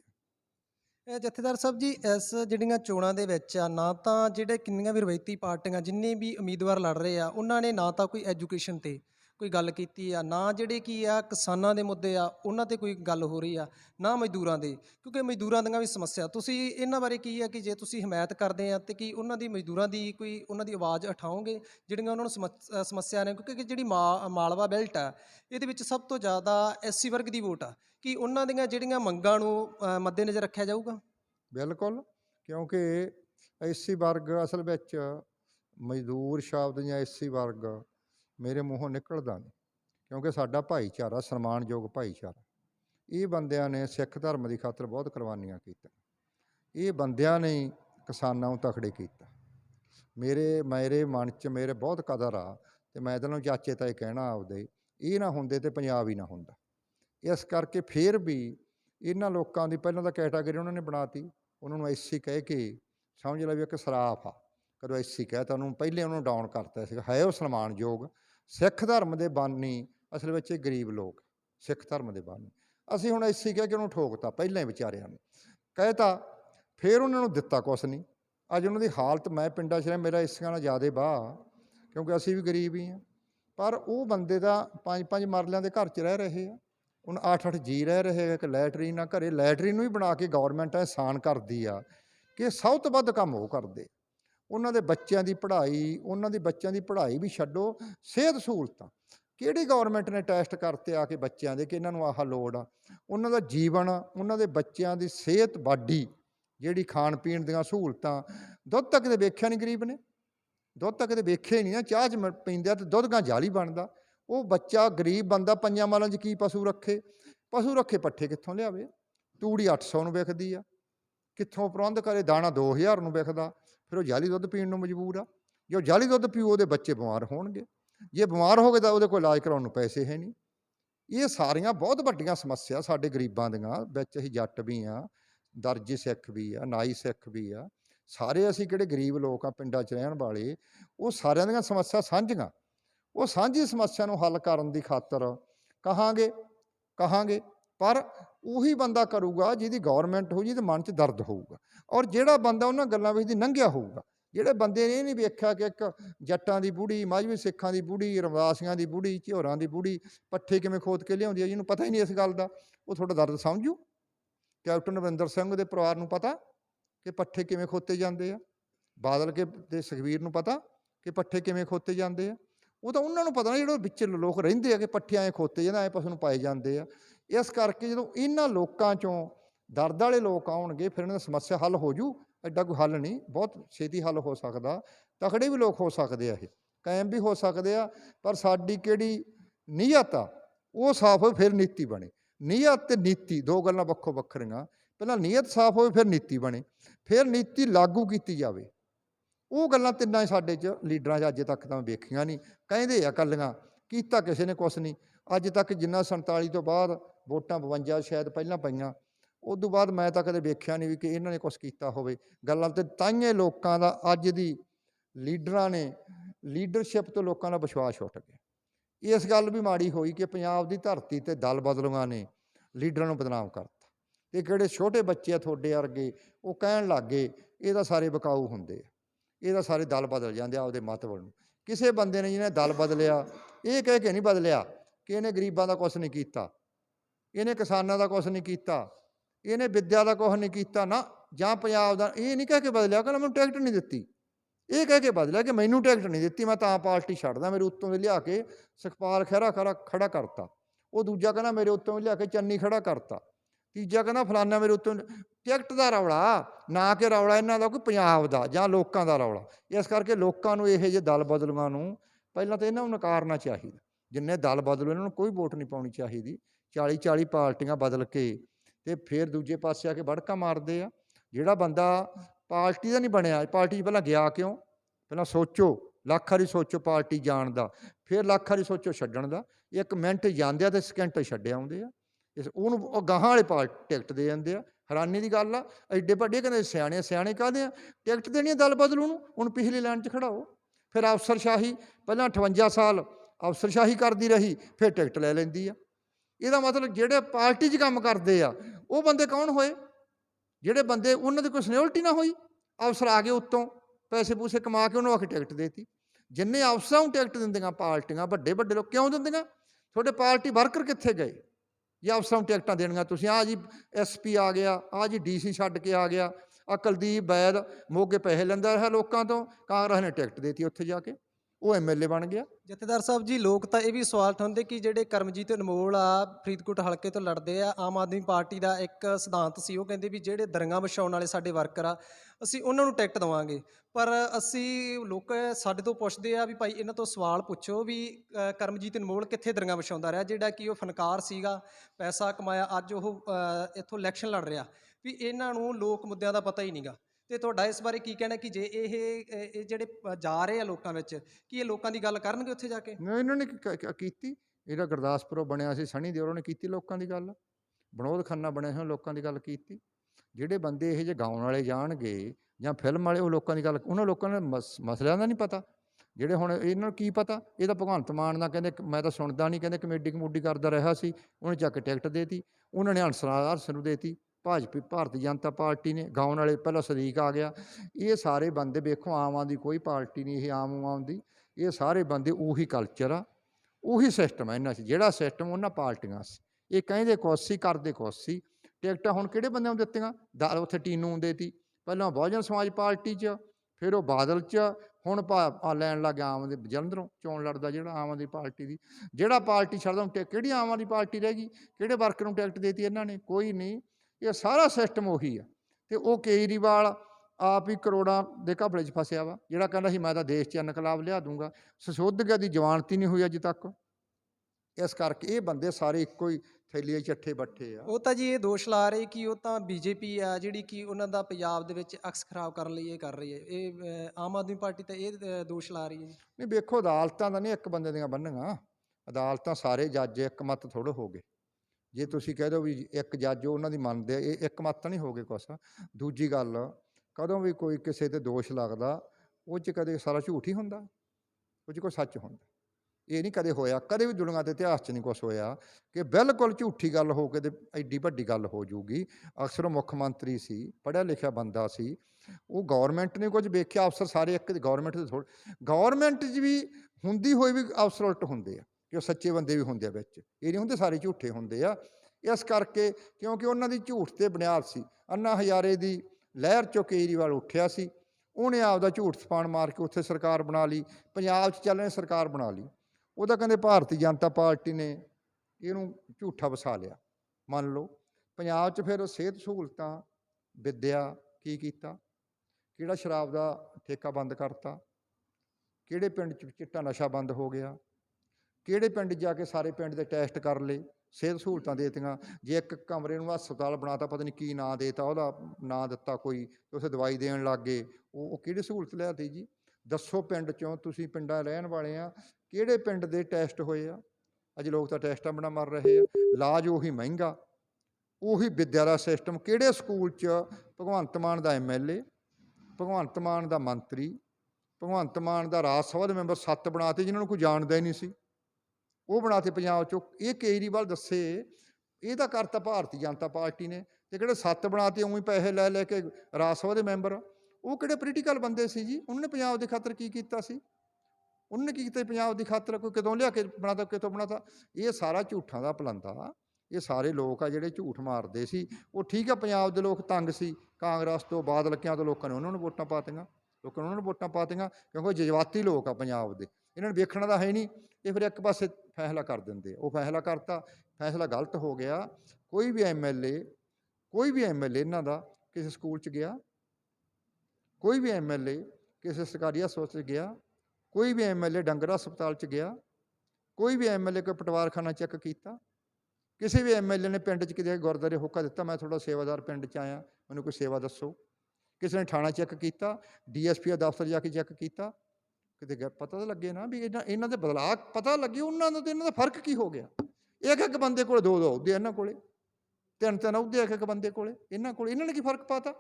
ਜਥੇਦਾਰ ਸਾਹਿਬ ਜੀ, ਇਸ ਜਿਹੜੀਆਂ ਚੋਣਾਂ ਦੇ ਵਿੱਚ ਆ, ਨਾ ਤਾਂ ਜਿਹੜੇ ਕਿੰਨੀਆਂ ਵੀ ਰਵਾਇਤੀ ਪਾਰਟੀਆਂ, ਜਿੰਨੇ ਵੀ ਉਮੀਦਵਾਰ ਲੜ ਰਹੇ ਆ, ਉਹਨਾਂ ਨੇ ਨਾ ਤਾਂ ਕੋਈ ਐਜੂਕੇਸ਼ਨ ਤੇ ਕੋਈ ਗੱਲ ਕੀਤੀ ਆ, ਨਾ ਜਿਹੜੇ ਕੀ ਆ ਕਿਸਾਨਾਂ ਦੇ ਮੁੱਦੇ ਆ, ਉਹਨਾਂ ਤੇ ਕੋਈ ਗੱਲ ਹੋ ਰਹੀ ਆ, ਨਾ ਮਜ਼ਦੂਰਾਂ ਦੇ। ਕਿਉਂਕਿ ਮਜ਼ਦੂਰਾਂ ਦੀਆਂ ਵੀ ਸਮੱਸਿਆ, ਤੁਸੀਂ ਇਹਨਾਂ ਬਾਰੇ ਕੀ ਆ ਕਿ ਜੇ ਤੁਸੀਂ ਹਮਾਇਤ ਕਰਦੇ ਆ ਤੇ ਕੀ ਉਹਨਾਂ ਦੀ ਮਜ਼ਦੂਰਾਂ ਦੀ ਕੋਈ ਉਹਨਾਂ ਦੀ ਆਵਾਜ਼ ਉਠਾਓਗੇ, ਜਿਹੜੀਆਂ ਉਹਨਾਂ ਨੂੰ ਸਮੱਸ- ਸਮੱਸਿਆ ਨੇ? ਕਿਉਂਕਿ ਜਿਹੜੀ ਮਾ- ਮਾਲਵਾ ਬੈਲਟ ਆ, ਇਹਦੇ ਵਿੱਚ ਸਭ ਤੋਂ ਜ਼ਿਆਦਾ ਐਸਸੀ ਵਰਗ ਦੀ ਵੋਟ ਆ। ਕਿ ਉਹਨਾਂ ਦੀਆਂ ਜਿਹੜੀਆਂ ਮੰਗਾਂ ਨੂੰ ਮੱਦੇਨਜ਼ਰ ਰੱਖਿਆ ਜਾਊਗਾ? ਬਿਲਕੁਲ, ਕਿਉਂਕਿ ਐਸੀ ਵਰਗ ਅਸਲ ਵਿੱਚ ਮਜ਼ਦੂਰ ਸ਼ਬਦ ਜਾਂ ਐਸੀ ਵਰਗ ਮੇਰੇ ਮੂੰਹੋਂ ਨਿਕਲਦਾ ਨਹੀਂ, ਕਿਉਂਕਿ ਸਾਡਾ ਭਾਈਚਾਰਾ ਸਨਮਾਨਯੋਗ ਭਾਈਚਾਰਾ। ਇਹ ਬੰਦਿਆਂ ਨੇ ਸਿੱਖ ਧਰਮ ਦੀ ਖਾਤਰ ਬਹੁਤ ਕੁਰਬਾਨੀਆਂ ਕੀਤੀਆਂ। ਇਹ ਬੰਦਿਆਂ ਨੇ ਕਿਸਾਨਾਂ ਨੂੰ ਤਖੜੇ ਕੀਤਾ। ਮੇਰੇ ਮੇਰੇ ਮਨ 'ਚ ਮੇਰੇ ਬਹੁਤ ਕਦਰ ਆ ਤੇ ਮੈਂ ਇਹਨਾਂ ਨੂੰ ਚਾਚੇ ਤਾਏ ਕਹਿਣਾ ਆਪਦੇ, ਇਹ ਨਾ ਹੁੰਦੇ ਤੇ ਪੰਜਾਬ ਹੀ ਨਾ ਹੁੰਦਾ। ਇਸ ਕਰਕੇ ਫੇਰ ਵੀ ਇਹਨਾਂ ਲੋਕਾਂ ਦੀ ਪਹਿਲਾਂ ਤਾਂ ਕੈਟਾਗਰੀ ਉਹਨਾਂ ਨੇ ਬਣਾਤੀ, ਉਹਨਾਂ ਨੂੰ ਐਸੀ ਕਹਿ ਕੇ ਸਮਝ ਲਓ ਵੀ ਇੱਕ ਸਰਾਫ ਆ। ਕਦੋਂ ਐਸੀ ਕਹਿ ਤਾਂ, ਉਹਨੂੰ ਪਹਿਲੇ ਉਹਨੂੰ ਡਾਊਨ ਕਰਤਾ ਸੀਗਾ, ਹੈ ਉਹ ਸਨਮਾਨਯੋਗ ਸਿੱਖ ਧਰਮ ਦੇ ਬਾਨੀ, ਅਸਲ ਵਿੱਚ ਇਹ ਗਰੀਬ ਲੋਕ, ਸਿੱਖ ਧਰਮ ਦੇ ਬਾਨੀ। ਅਸੀਂ ਹੁਣ ਐਸੀ ਕਹਿ ਕੇ ਉਹਨੂੰ ਠੋਕਤਾ, ਪਹਿਲਾਂ ਹੀ ਵਿਚਾਰਿਆਂ ਨੂੰ। ਕਹਿਤਾ, ਫਿਰ ਉਹਨਾਂ ਨੂੰ ਦਿੱਤਾ ਕੁਛ ਨਹੀਂ। ਅੱਜ ਉਹਨਾਂ ਦੀ ਹਾਲਤ, ਮੈਂ ਪਿੰਡਾਂ 'ਚ ਰਿਹਾ, ਮੇਰਾ ਇਸਿਆਂ ਨਾਲ ਜ਼ਿਆਦਾ ਬਾਹ ਕਿਉਂਕਿ ਅਸੀਂ ਵੀ ਗਰੀਬ ਹੀ ਹਾਂ। ਪਰ ਉਹ ਬੰਦੇ ਦਾ ਪੰਜ ਪੰਜ ਮਰਲਿਆਂ ਦੇ ਘਰ 'ਚ ਰਹਿ ਰਹੇ ਆ। ਹੁਣ 8-8 ਜੀ ਰਹਿ ਰਹੇ ਆ, ਇੱਕ ਲੈਟਰੀਨ ਆ ਘਰੇ। ਲੈਟਰੀਨ ਨੂੰ ਹੀ ਬਣਾ ਕੇ ਗਵਰਨਮੈਂਟ ਆਸਾਨ ਕਰਦੀ ਆ ਕਿ ਸਭ ਤੋਂ ਵੱਧ ਕੰਮ ਉਹ ਕਰਦੇ। ਉਹਨਾਂ ਦੇ ਬੱਚਿਆਂ ਦੀ ਪੜ੍ਹਾਈ, ਉਹਨਾਂ ਦੇ ਬੱਚਿਆਂ ਦੀ ਪੜ੍ਹਾਈ ਵੀ ਛੱਡੋ, ਸਿਹਤ ਸਹੂਲਤਾਂ। ਕਿਹੜੀ ਗਵਰਨਮੈਂਟ ਨੇ ਟੈਸਟ ਕਰਤੇ ਆ ਕੇ ਬੱਚਿਆਂ ਦੇ ਕਿ ਇਹਨਾਂ ਨੂੰ ਆਹ ਲੋੜ ਆ? ਉਹਨਾਂ ਦਾ ਜੀਵਨ, ਉਹਨਾਂ ਦੇ ਬੱਚਿਆਂ ਦੀ ਸਿਹਤ ਬਾਡੀ, ਜਿਹੜੀ ਖਾਣ ਪੀਣ ਦੀਆਂ ਸਹੂਲਤਾਂ, ਦੁੱਧ ਤੱਕ ਦੇ ਵੇਖਿਆ ਨਹੀਂ ਗਰੀਬ ਨੇ? ਦੁੱਧ ਤੱਕ ਦੇ ਵੇਖੇ ਨਹੀਂ ਨਾ ਚਾਹ ਚ ਮ- ਪੀਂਦੇ ਆ ਤੇ ਦੁੱਧ ਗਾਂ ਜਾਲੀ ਬਣਦਾ। ਉਹ ਬੱਚਾ ਗਰੀਬ ਬੰਦਾ ਪੰਜਾਂ ਮਾਲਾਂ 'ਚ ਕੀ ਪਸ਼ੂ ਰੱਖੇ? ਪਸ਼ੂ ਰੱਖੇ ਪੱਠੇ ਕਿੱਥੋਂ ਲਿਆਵੇ? ਤੂੜੀ 800 ਨੂੰ ਵਿਕਦੀ ਆ। ਕਿੱਥੋਂ ਪ੍ਰਬੰਧ ਕਰੇ? ਦਾਣਾ 2000 ਨੂੰ ਵਿਕਦਾ ਫਿਰ ਉਹ ਜਾਲੀ ਦੁੱਧ ਪੀਣ ਨੂੰ ਮਜਬੂਰ ਆ। ਜੇ ਉਹ ਜਾਲੀ ਦੁੱਧ ਪੀਊ, ਉਹਦੇ ਬੱਚੇ ਬਿਮਾਰ ਹੋਣਗੇ। ਜੇ ਬਿਮਾਰ ਹੋ ਗਏ ਤਾਂ ਉਹਦੇ ਕੋਲ ਇਲਾਜ ਕਰਾਉਣ ਨੂੰ ਪੈਸੇ ਹੈ ਨਹੀਂ। ਇਹ ਸਾਰੀਆਂ ਬਹੁਤ ਵੱਡੀਆਂ ਸਮੱਸਿਆ ਸਾਡੇ ਗਰੀਬਾਂ ਦੀਆਂ, ਵਿੱਚ ਅਸੀਂ ਜੱਟ ਵੀ ਆ, ਦਰਜੀ ਸਿੱਖ ਵੀ ਆ, ਨਾਈ ਸਿੱਖ ਵੀ ਆ। ਸਾਰੇ ਅਸੀਂ ਕਿਹੜੇ ਗਰੀਬ ਲੋਕ ਆ, ਪਿੰਡਾਂ 'ਚ ਰਹਿਣ ਵਾਲੇ, ਉਹ ਸਾਰਿਆਂ ਦੀਆਂ ਸਮੱਸਿਆ ਸਾਂਝੀਆਂ। ਉਹ ਸਾਂਝੀ ਸਮੱਸਿਆ ਨੂੰ ਹੱਲ ਕਰਨ ਦੀ ਖਾਤਰ ਕਹਾਂਗੇ ਕਹਾਂਗੇ ਪਰ ਉਹੀ ਬੰਦਾ ਕਰੂਗਾ ਜਿਹਦੀ ਗਵਰਨਮੈਂਟ ਹੋ ਜਿਹਦੇ ਮਨ 'ਚ ਦਰਦ ਹੋਊਗਾ। ਔਰ ਜਿਹੜਾ ਬੰਦਾ ਉਹਨਾਂ ਗੱਲਾਂ ਵਿੱਚ ਦੀ ਲੰਘਿਆ ਹੋਊਗਾ। ਜਿਹੜੇ ਬੰਦੇ ਨੇ ਇਹ ਨਹੀਂ ਵੇਖਿਆ ਕਿ ਇੱਕ ਜੱਟਾਂ ਦੀ ਬੁੜੀ, ਮਾਝਵੀ ਸਿੱਖਾਂ ਦੀ ਬੁੜੀ, ਰਵਾਸੀਆਂ ਦੀ ਬੁੜੀ ਝਿਓਰਾਂ ਦੀ ਬੁੜੀ, ਪੱਠੇ ਕਿਵੇਂ ਖੋਦ ਕੇ ਲਿਆਉਂਦੀ ਹੈ ਜਿਹਨੂੰ ਪਤਾ ਹੀ ਨਹੀਂ ਇਸ ਗੱਲ ਦਾ, ਉਹ ਤੁਹਾਡਾ ਦਰਦ ਸਮਝੂ? ਕੈਪਟਨ ਨਵਿੰਦਰ ਸਿੰਘ ਦੇ ਪਰਿਵਾਰ ਨੂੰ ਪਤਾ ਕਿ ਪੱਠੇ ਕਿਵੇਂ ਖੋਤੇ ਜਾਂਦੇ ਆ? ਬਾਦਲ ਕੇ ਤੇ ਸੁਖਬੀਰ ਨੂੰ ਪਤਾ ਕਿ ਪੱਠੇ ਕਿਵੇਂ ਖੋਤੇ ਜਾਂਦੇ ਆ? ਉਹ ਤਾਂ ਉਹਨਾਂ ਨੂੰ ਪਤਾ ਨਾ ਜਿਹੜੇ ਵਿੱਚ ਲੋਕ ਰਹਿੰਦੇ ਆ ਕਿ ਪੱਠੇ ਐਂ ਖੋਤੇ ਜਾਂਦੇ, ਐਂ ਪਸ਼ੂ ਨੂੰ ਪਾਏ ਜਾਂਦੇ ਆ। ਇਸ ਕਰਕੇ ਜਦੋਂ ਇਹਨਾਂ ਲੋਕਾਂ ਚੋਂ ਦਰਦ ਵਾਲੇ ਲੋਕ ਆਉਣਗੇ, ਫਿਰ ਇਹਨਾਂ ਦੀ ਸਮੱਸਿਆ ਹੱਲ ਹੋ ਜੂ। ਐਡਾ ਕੋਈ ਹੱਲ ਨਹੀਂ, ਬਹੁਤ ਛੇਤੀ ਹੱਲ ਹੋ ਸਕਦਾ। ਤਕੜੇ ਵੀ ਲੋਕ ਹੋ ਸਕਦੇ ਆ ਇਹ, ਕਾਇਮ ਵੀ ਹੋ ਸਕਦੇ ਆ, ਪਰ ਸਾਡੀ ਕਿਹੜੀ ਨੀਅਤ ਆ, ਉਹ ਸਾਫ਼ ਹੋਵੇ ਫਿਰ ਨੀਤੀ ਬਣੇ। ਨੀਅਤ ਤੇ ਨੀਤੀ, ਦੋ ਗੱਲਾਂ ਵੱਖੋ ਵੱਖਰੀਆਂ। ਪਹਿਲਾਂ ਨੀਅਤ ਸਾਫ਼ ਹੋਵੇ, ਫਿਰ ਨੀਤੀ ਬਣੇ। ਫਿਰ ਨੀਤੀ ਲਾਗੂ ਕੀਤੀ ਜਾਵੇ। ਉਹ ਗੱਲਾਂ ਤਿੰਨਾਂ ਹੀ ਸਾਡੇ 'ਚ ਲੀਡਰਾਂ 'ਚ ਅੱਜ ਤੱਕ ਤਾਂ ਵੇਖੀਆਂ ਨਹੀਂ। ਕਹਿੰਦੇ ਆ ਕੱਲੀਆਂ ਕੀਤਾ ਕਿਸੇ ਨੇ ਕੁਛ ਨਹੀਂ। ਅੱਜ ਤੱਕ ਜਿੰਨਾ 47 ਤੋਂ ਬਾਅਦ ਵੋਟਾਂ 52 ਸ਼ਾਇਦ ਪਹਿਲਾਂ ਪਈਆਂ। ਉਸ ਤੋਂ ਬਾਅਦ ਮੈਂ ਤਾਂ ਕਦੇ ਵੇਖਿਆ ਨਹੀਂ ਵੀ ਕਿ ਇਹਨਾਂ ਨੇ ਕੁਛ ਕੀਤਾ ਹੋਵੇ। ਗੱਲਾਂ ਤੇ ਤਾਈਏ ਲੋਕਾਂ ਦਾ ਅੱਜ ਦੀ ਲੀਡਰਾਂ ਨੇ ਲੀਡਰਸ਼ਿਪ ਤੋਂ ਲੋਕਾਂ ਦਾ ਵਿਸ਼ਵਾਸ ਉੱਠ ਗਿਆ। ਇਸ ਗੱਲ ਵੀ ਮਾੜੀ ਹੋਈ ਕਿ ਪੰਜਾਬ ਦੀ ਧਰਤੀ ਤੇ ਦਲ ਬਦਲੂਆਂ ਨੇ ਲੀਡਰਾਂ ਨੂੰ ਬਦਨਾਮ ਕਰਤਾ। ਤੇ ਕਿਹੜੇ ਛੋਟੇ ਬੱਚੇ ਆ ਤੁਹਾਡੇ ਵਰਗੇ, ਉਹ ਕਹਿਣ ਲੱਗੇ ਇਹ ਤਾਂ ਸਾਰੇ ਬਕਾਊ ਹੁੰਦੇ ਆ। ਇਹ ਤਾਂ ਸਾਰੇ ਦਲ ਬਦਲ ਜਾਂਦੇ ਆ ਆਪਦੇ ਮਤਵਲ ਨੂੰ। ਕਿਸੇ ਬੰਦੇ ਨੇ ਜਿਹਨੇ ਦਲ ਬਦਲਿਆ, ਇਹ ਕਹਿ ਕੇ ਨਹੀਂ ਬਦਲਿਆ ਕਿ ਇਹਨੇ ਗਰੀਬਾਂ ਦਾ ਕੁਝ ਨਹੀਂ ਕੀਤਾ। ਇਹਨੇ ਕਿਸਾਨਾਂ ਦਾ ਕੁਝ ਨਹੀਂ ਕੀਤਾ, ਇਹਨੇ ਵਿੱਦਿਆ ਦਾ ਕੁਝ ਨਹੀਂ ਕੀਤਾ ਨਾ, ਜਾਂ ਪੰਜਾਬ ਦਾ, ਇਹ ਨਹੀਂ ਕਹਿ ਕੇ ਬਦਲਿਆ ਕਹਿੰਦਾ ਮੈਨੂੰ ਟਿਕਟ ਨਹੀਂ ਦਿੱਤੀ। ਇਹ ਕਹਿ ਕੇ ਬਦਲਿਆ ਕਿ ਮੈਨੂੰ ਟਿਕਟ ਨਹੀਂ ਦਿੱਤੀ, ਮੈਂ ਤਾਂ ਪਾਰਟੀ ਛੱਡਦਾ, ਮੇਰੇ ਉੱਤੋਂ ਦੇ ਲਿਆ ਕੇ ਸੁਖਪਾਲ ਖਹਿਰਾ ਖੜਾ ਖੜਾ ਕਰਤਾ। ਉਹ ਦੂਜਾ ਕਹਿੰਦਾ ਮੇਰੇ ਉੱਤੋਂ ਲਿਆ ਕੇ ਚੰਨੀ ਖੜਾ ਕਰਤਾ। ਤੀਜਾ ਕਹਿੰਦਾ ਫਲਾਨਾ ਮੇਰੇ ਉੱਤੋਂ, ਟਿਕਟ ਦਾ ਰੌਲਾ, ਨਾ ਕਿ ਰੌਲਾ ਇਹਨਾਂ ਦਾ, ਕੋਈ ਪੰਜਾਬ ਦਾ ਜਾਂ ਲੋਕਾਂ ਦਾ ਰੌਲਾ। ਇਸ ਕਰਕੇ ਲੋਕਾਂ ਨੂੰ ਇਹੋ ਜਿਹੇ ਦਲ ਬਦਲੂਆਂ ਨੂੰ ਪਹਿਲਾਂ ਤਾਂ ਇਹਨਾਂ ਨੂੰ ਨਕਾਰਨਾ ਚਾਹੀਦਾ। ਜਿੰਨੇ ਦਲ ਬਦਲੂ, ਇਹਨਾਂ ਨੂੰ ਕੋਈ ਵੋਟ ਨਹੀਂ ਪਾਉਣੀ ਚਾਹੀਦੀ। 40 40 ਪਾਰਟੀਆਂ ਬਦਲ ਕੇ ਤੇ ਫਿਰ ਦੂਜੇ ਪਾਸੇ ਆ ਕੇ ਵੜਕਾ ਮਾਰਦੇ ਆ। ਜਿਹੜਾ ਬੰਦਾ ਪਾਰਟੀ ਦਾ ਨਹੀਂ ਬਣਿਆ ਪਾਰਟੀ 'ਚ ਪਹਿਲਾਂ ਗਿਆ ਕਿਉਂ? ਪਹਿਲਾਂ ਸੋਚੋ, ਲੱਖ ਵਾਰੀ ਸੋਚੋ ਪਾਰਟੀ ਜਾਣ ਦਾ, ਫਿਰ ਲੱਖ ਵਾਰੀ ਸੋਚੋ ਛੱਡਣ ਦਾ। ਇੱਕ ਮਿੰਟ ਜਾਂਦੇ ਆ ਤੇ ਸਕਿੰਟ ਛੱਡੇ ਆਉਂਦੇ ਆ। ਇਸ ਉਹਨੂੰ ਉਹ ਗਾਹਾਂ ਵਾਲੇ ਪਾਰਟ ਟਿਕਟ ਦੇ ਜਾਂਦੇ ਆ। ਹੈਰਾਨੀ ਦੀ ਗੱਲ ਆ, ਐਡੇ ਵੱਡੇ ਕਹਿੰਦੇ ਸਿਆਣੇ ਸਿਆਣੇ ਕਾਹਦੇ ਆ? ਟਿਕਟ ਦੇਣੀ ਦਲ ਬਦਲੂ ਨੂੰ ਹੁਣ ਪਿਛਲੀ ਲਾਈਨ 'ਚ ਖੜਾਓ। ਫਿਰ ਅਫਸਰਸ਼ਾਹੀ, ਪਹਿਲਾਂ 58 ਸਾਲ ਅਫਸਰਸ਼ਾਹੀ ਕਰਦੀ ਰਹੀ, ਫਿਰ ਟਿਕਟ ਲੈ ਲੈਂਦੀ ਆ। ਇਹਦਾ ਮਤਲਬ ਜਿਹੜੇ ਪਾਰਟੀ 'ਚ ਕੰਮ ਕਰਦੇ ਆ, ਉਹ ਬੰਦੇ ਕੌਣ ਹੋਏ? ਜਿਹੜੇ ਬੰਦੇ, ਉਹਨਾਂ ਦੀ ਕੋਈ ਸਨਿਓਰਟੀ ਨਾ ਹੋਈ, ਅਫਸਰ ਆ ਗਏ ਉੱਤੋਂ, ਪੈਸੇ ਪੂਸੇ ਕਮਾ ਕੇ ਉਹਨੂੰ ਆ ਕੇ ਟਿਕਟ ਦੇਤੀ। ਜਿੰਨੇ ਅਫਸਰਾਂ ਨੂੰ ਟਿਕਟ ਦਿੰਦੀਆਂ ਪਾਰਟੀਆਂ, ਵੱਡੇ ਵੱਡੇ ਲੋਕ ਕਿਉਂ ਦਿੰਦੀਆਂ? ਤੁਹਾਡੇ ਪਾਰਟੀ ਵਰਕਰ ਕਿੱਥੇ ਗਏ? ਜਾਂ ਅਫਸਰਾਂ ਨੂੰ ਟਿਕਟਾਂ ਦੇਣੀਆਂ, ਤੁਸੀਂ ਆ ਜੀ ਐਸਪੀ ਆ ਗਿਆ ਆ ਜੀ ਡੀਸੀ ਛੱਡ ਕੇ ਆ ਗਿਆ ਆ ਕੁਲਦੀਪ ਬੈਦ ਮੋਗੇ ਪੈਸੇ ਲੈਂਦਾ ਰਿਹਾ ਲੋਕਾਂ ਤੋਂ, ਕਾਂਗਰਸ ਨੇ ਟਿਕਟ ਦੇਤੀ ਉੱਥੇ ਜਾ ਕੇ। ਉਹ ਐਮਐਲਏ ਬਣ ਗਿਆ। ਜਥੇਦਾਰ ਸਾਹਿਬ ਜੀ, ਲੋਕ ਤਾਂ ਇਹ ਵੀ ਸਵਾਲ ਉਠਾਉਂਦੇ ਕਿ ਜਿਹੜੇ ਕਰਮਜੀਤ ਅਨਮੋਲ ਆ, ਫਰੀਦਕੋਟ ਹਲਕੇ ਤੋਂ ਲੜਦੇ ਆ, ਆਮ ਆਦਮੀ ਪਾਰਟੀ ਦਾ ਇੱਕ ਸਿਧਾਂਤ ਸੀ, ਉਹ ਕਹਿੰਦੇ ਵੀ ਜਿਹੜੇ ਦਰਿੰਗਾ ਵਿਛਾਉਣ ਵਾਲੇ ਸਾਡੇ ਵਰਕਰ ਆ, ਅਸੀਂ ਉਹਨਾਂ ਨੂੰ ਟਿਕਟ ਦੇਵਾਂਗੇ। ਪਰ ਅਸੀਂ ਲੋਕ ਸਾਡੇ ਤੋਂ ਪੁੱਛਦੇ ਆ ਵੀ ਭਾਈ, ਇਹਨਾਂ ਤੋਂ ਸਵਾਲ ਪੁੱਛੋ ਵੀ ਕਰਮਜੀਤ ਅਨਮੋਲ ਕਿੱਥੇ ਦਰਿੰਗਾ ਵਿਛਾਉਂਦਾ ਰਿਹਾ, ਜਿਹੜਾ ਕਿ ਉਹ ਫਨਕਾਰ ਸੀਗਾ, ਪੈਸਾ ਕਮਾਇਆ, ਅੱਜ ਉਹ ਇੱਥੋਂ ਇਲੈਕਸ਼ਨ ਲੜ ਰਿਹਾ। ਵੀ ਇਹਨਾਂ ਨੂੰ ਲੋਕ ਮੁੱਦਿਆਂ ਦਾ ਪਤਾ ਹੀ ਨਹੀਂਗਾ ਤੇ ਤੁਹਾਡਾ ਇਸ ਬਾਰੇ ਕੀ ਕਹਿਣਾ ਕਿ ਜੇ ਇਹ ਇਹ ਜਿਹੜੇ ਜਾ ਰਹੇ ਆ ਲੋਕਾਂ ਵਿੱਚ ਕੀ ਇਹ ਲੋਕਾਂ ਦੀ ਗੱਲ ਕਰਨਗੇ ਉੱਥੇ ਜਾ ਕੇ? ਨਹੀਂ, ਇਹਨਾਂ ਨੇ ਕੀ- ਕੀਤੀ? ਇਹਦਾ ਗੁਰਦਾਸਪੁਰੋਂ ਬਣਿਆ ਸੀ ਸਣੀ ਦਿਓਲ ਨੇ ਕੀਤੀ ਲੋਕਾਂ ਦੀ ਗੱਲ। ਵਿਨੋਦ ਖੰਨਾ ਬਣਿਆ ਸੀ ਲੋਕਾਂ ਦੀ ਗੱਲ ਕੀਤੀ। ਜਿਹੜੇ ਬੰਦੇ ਇਹ ਜੇ ਗਾਉਣ ਵਾਲੇ ਜਾਣਗੇ ਜਾਂ ਫਿਲਮ ਵਾਲੇ ਉਹ ਲੋਕਾਂ ਦੀ ਗੱਲ ਉਹਨਾਂ ਲੋਕਾਂ ਨੇ ਮਸ- ਮਸਲਿਆਂ ਦਾ ਨਹੀਂ ਪਤਾ। ਜਿਹੜੇ ਹੁਣ ਇਹਨਾਂ ਨੂੰ ਕੀ ਪਤਾ? ਇਹ ਤਾਂ ਭਗਵੰਤ ਮਾਨ ਦਾ ਕਹਿੰਦੇ ਮੈਂ ਤਾਂ ਸੁਣਦਾ ਨਹੀਂ ਕਹਿੰਦੇ ਕਮੇਡੀ ਕਮੂਡੀ ਕਰਦਾ ਰਿਹਾ ਸੀ ਉਹਨੇ ਚੱਕ ਕੇ ਟਿਕਟ ਦੇਤੀ ਉਹਨਾਂ ਨੇ ਹੰਸਰਾਜ ਹਰਸ ਨੂੰ ਦੇਤੀ। ਭਾਜਪਾ ਭਾਰਤੀ ਜਨਤਾ ਪਾਰਟੀ ਨੇ ਗਾਉਣ ਵਾਲੇ ਪਹਿਲਾਂ ਸਦੀਕ ਆ ਗਿਆ। ਇਹ ਸਾਰੇ ਬੰਦੇ ਵੇਖੋ, ਆਮ ਆਦਮੀ ਕੋਈ ਪਾਰਟੀ ਨਹੀਂ ਇਹ ਆਮ ਆਮ ਦੀ। ਇਹ ਸਾਰੇ ਬੰਦੇ ਉਹੀ ਕਲਚਰ ਆ, ਉਹੀ ਸਿਸਟਮ ਹੈ ਇਹਨਾਂ 'ਚ। ਜਿਹੜਾ ਸਿਸਟਮ ਉਹਨਾਂ ਪਾਰਟੀਆਂ 'ਚ। ਇਹ ਕਹਿੰਦੇ ਕੁਛ ਕਰਦੇ ਕੁਛ ਟਿਕਟਾਂ ਹੁਣ ਕਿਹੜੇ ਬੰਦਿਆਂ ਨੂੰ ਦਿੱਤੀਆਂ? ਦਾ, ਉੱਥੇ ਟੀਨੂ ਨੂੰ ਦੇਤੀ ਪਹਿਲਾਂ ਬਹੁਜਨ ਸਮਾਜ ਪਾਰਟੀ 'ਚ, ਫਿਰ ਉਹ ਬਾਦਲ 'ਚ। ਹੁਣ ਭਾ- ਲੈਣ ਲੱਗ ਗਿਆ ਆਮ ਦੇ ਜਲੰਧਰੋਂ ਚੋਣ ਲੜਦਾ ਜਿਹੜਾ ਆਮ ਆਦਮੀ ਪਾਰਟੀ ਦੀ। ਜਿਹੜਾ ਪਾਰਟੀ ਛੱਡਦਾ ਹੁਣ ਟਿਕ- ਕਿਹੜੀ ਆਮ ਆਦਮੀ ਪਾਰਟੀ ਰਹਿ ਗਈ? ਕਿਹੜੇ ਵਰਕਰ ਨੂੰ ਟਿਕਟ ਦੇਤੀ ਇਹਨਾਂ ਨੇ? ਕੋਈ ਨਹੀਂ। ਇਹ ਸਾਰਾ ਸਿਸਟਮ ਉਹੀ ਆ। ਤੇ ਉਹ ਕੇਜਰੀਵਾਲ ਆਪ ਹੀ ਕਰੋੜਾਂ ਦੇ ਘਪਲੇ 'ਚ ਫਸਿਆ ਵਾ ਜਿਹੜਾ ਕਹਿੰਦਾ ਸੀ ਮੈਂ ਤਾਂ ਦੇਸ਼ 'ਚ ਇਨਕਲਾਬ ਲਿਆ ਦੂੰਗਾ। ਸੰਸ਼ੋਧਕ ਦੀ ਜ਼ਮਾਨਤ ਹੀ ਨਹੀਂ ਹੋਈ ਅੱਜ ਤੱਕ। ਇਸ ਕਰਕੇ ਇਹ ਬੰਦੇ ਸਾਰੇ ਇੱਕੋ ਹੀ ਥੈਲੀਏ ਚੱਠੇ ਬੱਠੇ ਆ। ਉਹ ਤਾਂ ਜੀ ਇਹ ਦੋਸ਼ ਲਾ ਰਹੇ ਕਿ ਉਹ ਤਾਂ ਬੀਜੇਪੀ ਆ ਜਿਹੜੀ ਕਿ ਉਹਨਾਂ ਦਾ ਪੰਜਾਬ ਦੇ ਵਿੱਚ ਅਕਸ ਖਰਾਬ ਕਰਨ ਲਈ ਇਹ ਕਰ ਰਹੀ ਹੈ। ਇਹ ਆਮ ਆਦਮੀ ਪਾਰਟੀ ਤਾਂ ਇਹ ਦੋਸ਼ ਲਾ ਰਹੀ ਹੈ ਜੀ। ਨਹੀਂ ਵੇਖੋ ਅਦਾਲਤਾਂ ਦਾ ਨਹੀਂ ਇੱਕ ਬੰਦੇ ਦੀਆਂ ਬੰਨ੍ਹੀਆਂ ਅਦਾਲਤਾਂ ਸਾਰੇ ਜੱਜ ਇੱਕ ਮਤ ਥੋੜ੍ਹੇ ਹੋ ਗਏ। ਜੇ ਤੁਸੀਂ ਕਹਿ ਦਿਓ ਵੀ ਇੱਕ ਜੱਜ ਉਹਨਾਂ ਦੀ ਮੰਨਦੇ ਆ, ਇਹ ਇੱਕ ਮਤ ਨਹੀਂ ਹੋ ਗਏ ਕੁਛ। ਦੂਜੀ ਗੱਲ, ਕਦੋਂ ਵੀ ਕੋਈ ਕਿਸੇ ਤੇ ਦੋਸ਼ ਲੱਗਦਾ, ਉਹ 'ਚ ਕਦੇ ਸਾਰਾ ਝੂਠ ਹੀ ਹੁੰਦਾ। ਉਹ 'ਚ ਕੋਈ ਸੱਚ ਹੁੰਦਾ। ਇਹ ਨਹੀਂ ਕਦੇ ਹੋਇਆ, ਕਦੇ ਵੀ ਦੁਨੀਆ ਦੇ ਇਤਿਹਾਸ 'ਚ ਨਹੀਂ ਕੁਛ ਹੋਇਆ ਕਿ ਬਿਲਕੁਲ ਝੂਠੀ ਗੱਲ ਹੋ ਕੇ ਤੇ ਐਡੀ ਵੱਡੀ ਗੱਲ ਹੋ ਜੂਗੀ। ਅਕਸਰ ਉਹ ਮੁੱਖ ਮੰਤਰੀ ਸੀ, ਪੜ੍ਹਿਆ ਲਿਖਿਆ ਬੰਦਾ ਸੀ, ਉਹ ਗਵਰਨਮੈਂਟ ਨੇ ਕੁਝ ਵੇਖਿਆ, ਅਫਸਰ ਸਾਰੇ ਇੱਕ ਗਵਰਨਮੈਂਟ ਦੇ ਥੋੜ ਗਵਰਨਮੈਂਟ 'ਚ ਵੀ ਹੁੰਦੀ ਹੋਈ ਵੀ ਅਫਸਰ ਉਲਟ ਹੁੰਦੇ ਆ। ਕਿ ਉਹ ਸੱਚੇ ਬੰਦੇ ਵੀ ਹੁੰਦੇ ਆ ਵਿੱਚ। ਇਹ ਨਹੀਂ ਹੁੰਦੇ ਸਾਰੇ ਝੂਠੇ ਹੁੰਦੇ ਆ। ਇਸ ਕਰਕੇ ਕਿਉਂਕਿ ਉਹਨਾਂ ਦੀ ਝੂਠ ਤੇ ਬੁਨਿਆਦ ਸੀ। ਅੰਨਾ ਹਜ਼ਾਰੇ ਦੀ ਲਹਿਰ ਚੋਂ ਕੇਜਰੀਵਾਲ ਉੱਠਿਆ ਸੀ। ਉਹਨੇ ਆਪਦਾ ਝੂਠ ਸਪਾਣ ਮਾਰ ਕੇ ਉੱਥੇ ਸਰਕਾਰ ਬਣਾ ਲਈ। ਪੰਜਾਬ 'ਚ ਚੱਲਣੇ ਸਰਕਾਰ ਬਣਾ ਲਈ। ਉਹਦਾ ਕਹਿੰਦੇ ਭਾਰਤੀ ਜਨਤਾ ਪਾਰਟੀ ਨੇ ਇਹਨੂੰ ਝੂਠਾ ਵਸਾ ਲਿਆ। ਮੰਨ ਲਓ, ਪੰਜਾਬ 'ਚ ਫਿਰ ਸਿਹਤ ਸਹੂਲਤਾਂ ਵਿੱਦਿਆ ਕੀ ਕੀਤਾ? ਕਿਹੜਾ ਸ਼ਰਾਬ ਦਾ ਠੇਕਾ ਬੰਦ ਕਰਤਾ? ਕਿਹੜੇ ਪਿੰਡ 'ਚ ਚਿੱਟਾ ਨਸ਼ਾ ਬੰਦ ਹੋ ਗਿਆ? ਕਿਹੜੇ ਪਿੰਡ ਜਾ ਕੇ ਸਾਰੇ ਪਿੰਡ ਦੇ ਟੈਸਟ ਕਰ ਲਏ, ਸਿਹਤ ਸਹੂਲਤਾਂ ਦੇਤੀਆਂ, ਜੇ ਇੱਕ ਕਮਰੇ ਨੂੰ ਹਸਪਤਾਲ ਬਣਾਤਾ, ਪਤਾ ਨਹੀਂ ਕੀ ਨਾਂ ਦੇਤਾ, ਉਹਦਾ ਨਾਂ ਦਿੱਤਾ ਕੋਈ, ਤੇ ਉਸੇ ਦਵਾਈ ਦੇਣ ਲੱਗ ਗਏ, ਉਹ ਉਹ ਕਿਹੜੀ ਸਹੂਲਤ ਲਿਆਤੀ ਜੀ? ਦੱਸੋ ਪਿੰਡ ਚੋਂ, ਤੁਸੀਂ ਪਿੰਡਾਂ ਰਹਿਣ ਵਾਲੇ ਆ, ਕਿਹੜੇ ਪਿੰਡ ਦੇ ਟੈਸਟ ਹੋਏ ਆ? ਅੱਜ ਲੋਕ ਤਾਂ ਟੈਸਟਾਂ ਬਣਾ ਮਰ ਰਹੇ ਆ, ਇਲਾਜ ਉਹੀ ਮਹਿੰਗਾ, ਉਹੀ ਵਿੱਦਿਆ ਦਾ ਸਿਸਟਮ ਕਿਹੜੇ ਸਕੂਲ 'ਚ ਭਗਵੰਤ ਮਾਨ ਦਾ ਐਮਐਲਏ ਭਗਵੰਤ ਮਾਨ ਦਾ ਮੰਤਰੀ, ਭਗਵੰਤ ਮਾਨ ਦਾ ਰਾਜ ਸਭਾ ਦੇ ਮੈਂਬਰ ਸੱਤ ਬਣਾਤੇ, ਜਿਨ੍ਹਾਂ ਨੂੰ ਕੋਈ ਜਾਣਦਾ ਹੀ ਨਹੀਂ ਸੀ। ਉਹ ਬਣਾਤੇ ਪੰਜਾਬ 'ਚੋਂ। ਇਹ ਕੇਜਰੀਵਾਲ ਦੱਸੇ, ਇਹ ਤਾਂ ਕਰਤਾ ਭਾਰਤੀ ਜਨਤਾ ਪਾਰਟੀ ਨੇ ਤੇ ਕਿਹੜੇ ਸੱਤ ਬਣਾਤੇ ਉਵੇਂ ਪੈਸੇ ਲੈ ਲੈ ਕੇ ਰਾਜ ਸਭਾ ਦੇ ਮੈਂਬਰ ਉਹ ਕਿਹੜੇ ਪੋਲੀਟੀਕਲ ਬੰਦੇ ਸੀ ਜੀ? ਉਹਨਾਂ ਨੇ ਪੰਜਾਬ ਦੇ ਖਾਤਰ ਕੀ ਕੀਤਾ ਸੀ? ਉਹਨਾਂ ਨੇ ਕੀ ਕੀਤਾ ਪੰਜਾਬ ਦੀ ਖਾਤਰ? ਕੋਈ ਕਿਦੋਂ ਲਿਆ ਕੇ ਬਣਾਤਾ, ਕਿਤੋਂ ਬਣਾਤਾ? ਇਹ ਸਾਰਾ ਝੂਠਾਂ ਦਾ ਪਲੰਦਾ ਇਹ ਸਾਰੇ ਲੋਕ ਆ ਜਿਹੜੇ ਝੂਠ ਮਾਰਦੇ ਸੀ। ਉਹ ਠੀਕ ਆ, ਪੰਜਾਬ ਦੇ ਲੋਕ ਤੰਗ ਸੀ। ਕਾਂਗਰਸ ਤੋਂ ਬਾਦਲ ਬਾਦਲਕਿਆਂ ਤੋਂ ਲੋਕਾਂ ਨੇ ਉਹਨਾਂ ਨੂੰ ਵੋਟਾਂ ਪਾਤੀਆਂ। ਲੋਕਾਂ ਨੇ ਉਹਨਾਂ ਨੂੰ ਵੋਟਾਂ ਪਾਤੀਆਂ ਕਿਉਂਕਿ ਉਹ ਜਜ਼ਬਾਤੀ ਲੋਕ ਆ ਪੰਜਾਬ ਦੇ। ਇਹਨਾਂ ਨੂੰ ਵੇਖਣ ਦਾ ਹੈ ਨਹੀਂ। ਇਹ ਫਿਰ ਇੱਕ ਪਾਸੇ ਫੈਸਲਾ ਕਰ ਦਿੰਦੇ ਉਹ ਫੈਸਲਾ ਕਰਤਾ, ਫੈਸਲਾ ਗਲਤ ਹੋ ਗਿਆ। ਕੋਈ ਵੀ ਐਮਐਲਏ ਕੋਈ ਵੀ ਐਮਐਲਏ ਇਹਨਾਂ ਦਾ ਕਿਸੇ ਸਕੂਲ 'ਚ ਗਿਆ, ਕੋਈ ਵੀ ਐਮਐਲਏ ਕਿਸੇ ਸਰਕਾਰੀ ਹਸਪਤਾਲ 'ਚ ਗਿਆ, ਕੋਈ ਵੀ ਐਮਐਲਏ ਡੰਗਰ ਹਸਪਤਾਲ 'ਚ ਗਿਆ, ਕੋਈ ਵੀ ਐਮਐਲਏ ਕੋਈ ਪਟਵਾਰਖਾਨਾ ਚੈੱਕ ਕੀਤਾ, ਕਿਸੇ ਵੀ ਐਮਐਲਏ ਨੇ ਪਿੰਡ 'ਚ ਕਿਤੇ ਗੁਰਦੁਆਰੇ ਹੋਕਾ ਦਿੱਤਾ, ਮੈਂ ਤੁਹਾਡਾ ਸੇਵਾਦਾਰ ਪਿੰਡ 'ਚ ਆਇਆ, ਮੈਨੂੰ ਕੋਈ ਸੇਵਾ ਦੱਸੋ। ਕਿਸੇ ਨੇ ਥਾਣਾ ਚੈੱਕ ਕੀਤਾ ਡੀਐਸਪੀ ਦਾ ਦਫ਼ਤਰ ਜਾ ਕੇ ਚੈੱਕ ਕੀਤਾ ਕਿਤੇ ਗ- ਪਤਾ ਤਾਂ ਲੱਗੇ ਨਾ ਵੀ ਇਹਨਾਂ ਇਹਨਾਂ ਦੇ ਬਦਲਾਅ ਪਤਾ ਲੱਗੇ ਉਹਨਾਂ ਦਾ ਤੇ ਇਹਨਾਂ ਦਾ ਫ਼ਰਕ ਕੀ ਹੋ ਗਿਆ? ਇੱਕ ਇੱਕ ਬੰਦੇ ਕੋਲ ਦੋ ਦੋ ਅਹੁਦੇ ਆ ਇਹਨਾਂ ਕੋਲੇ। ਤਿੰਨ ਤਿੰਨ ਅਹੁਦੇ ਇੱਕ ਇੱਕ ਬੰਦੇ ਕੋਲੇ। ਇਹਨਾਂ ਕੋਲ, ਇਹਨਾਂ ਨੇ ਕੀ ਫ਼ਰਕ ਪਾਤਾ?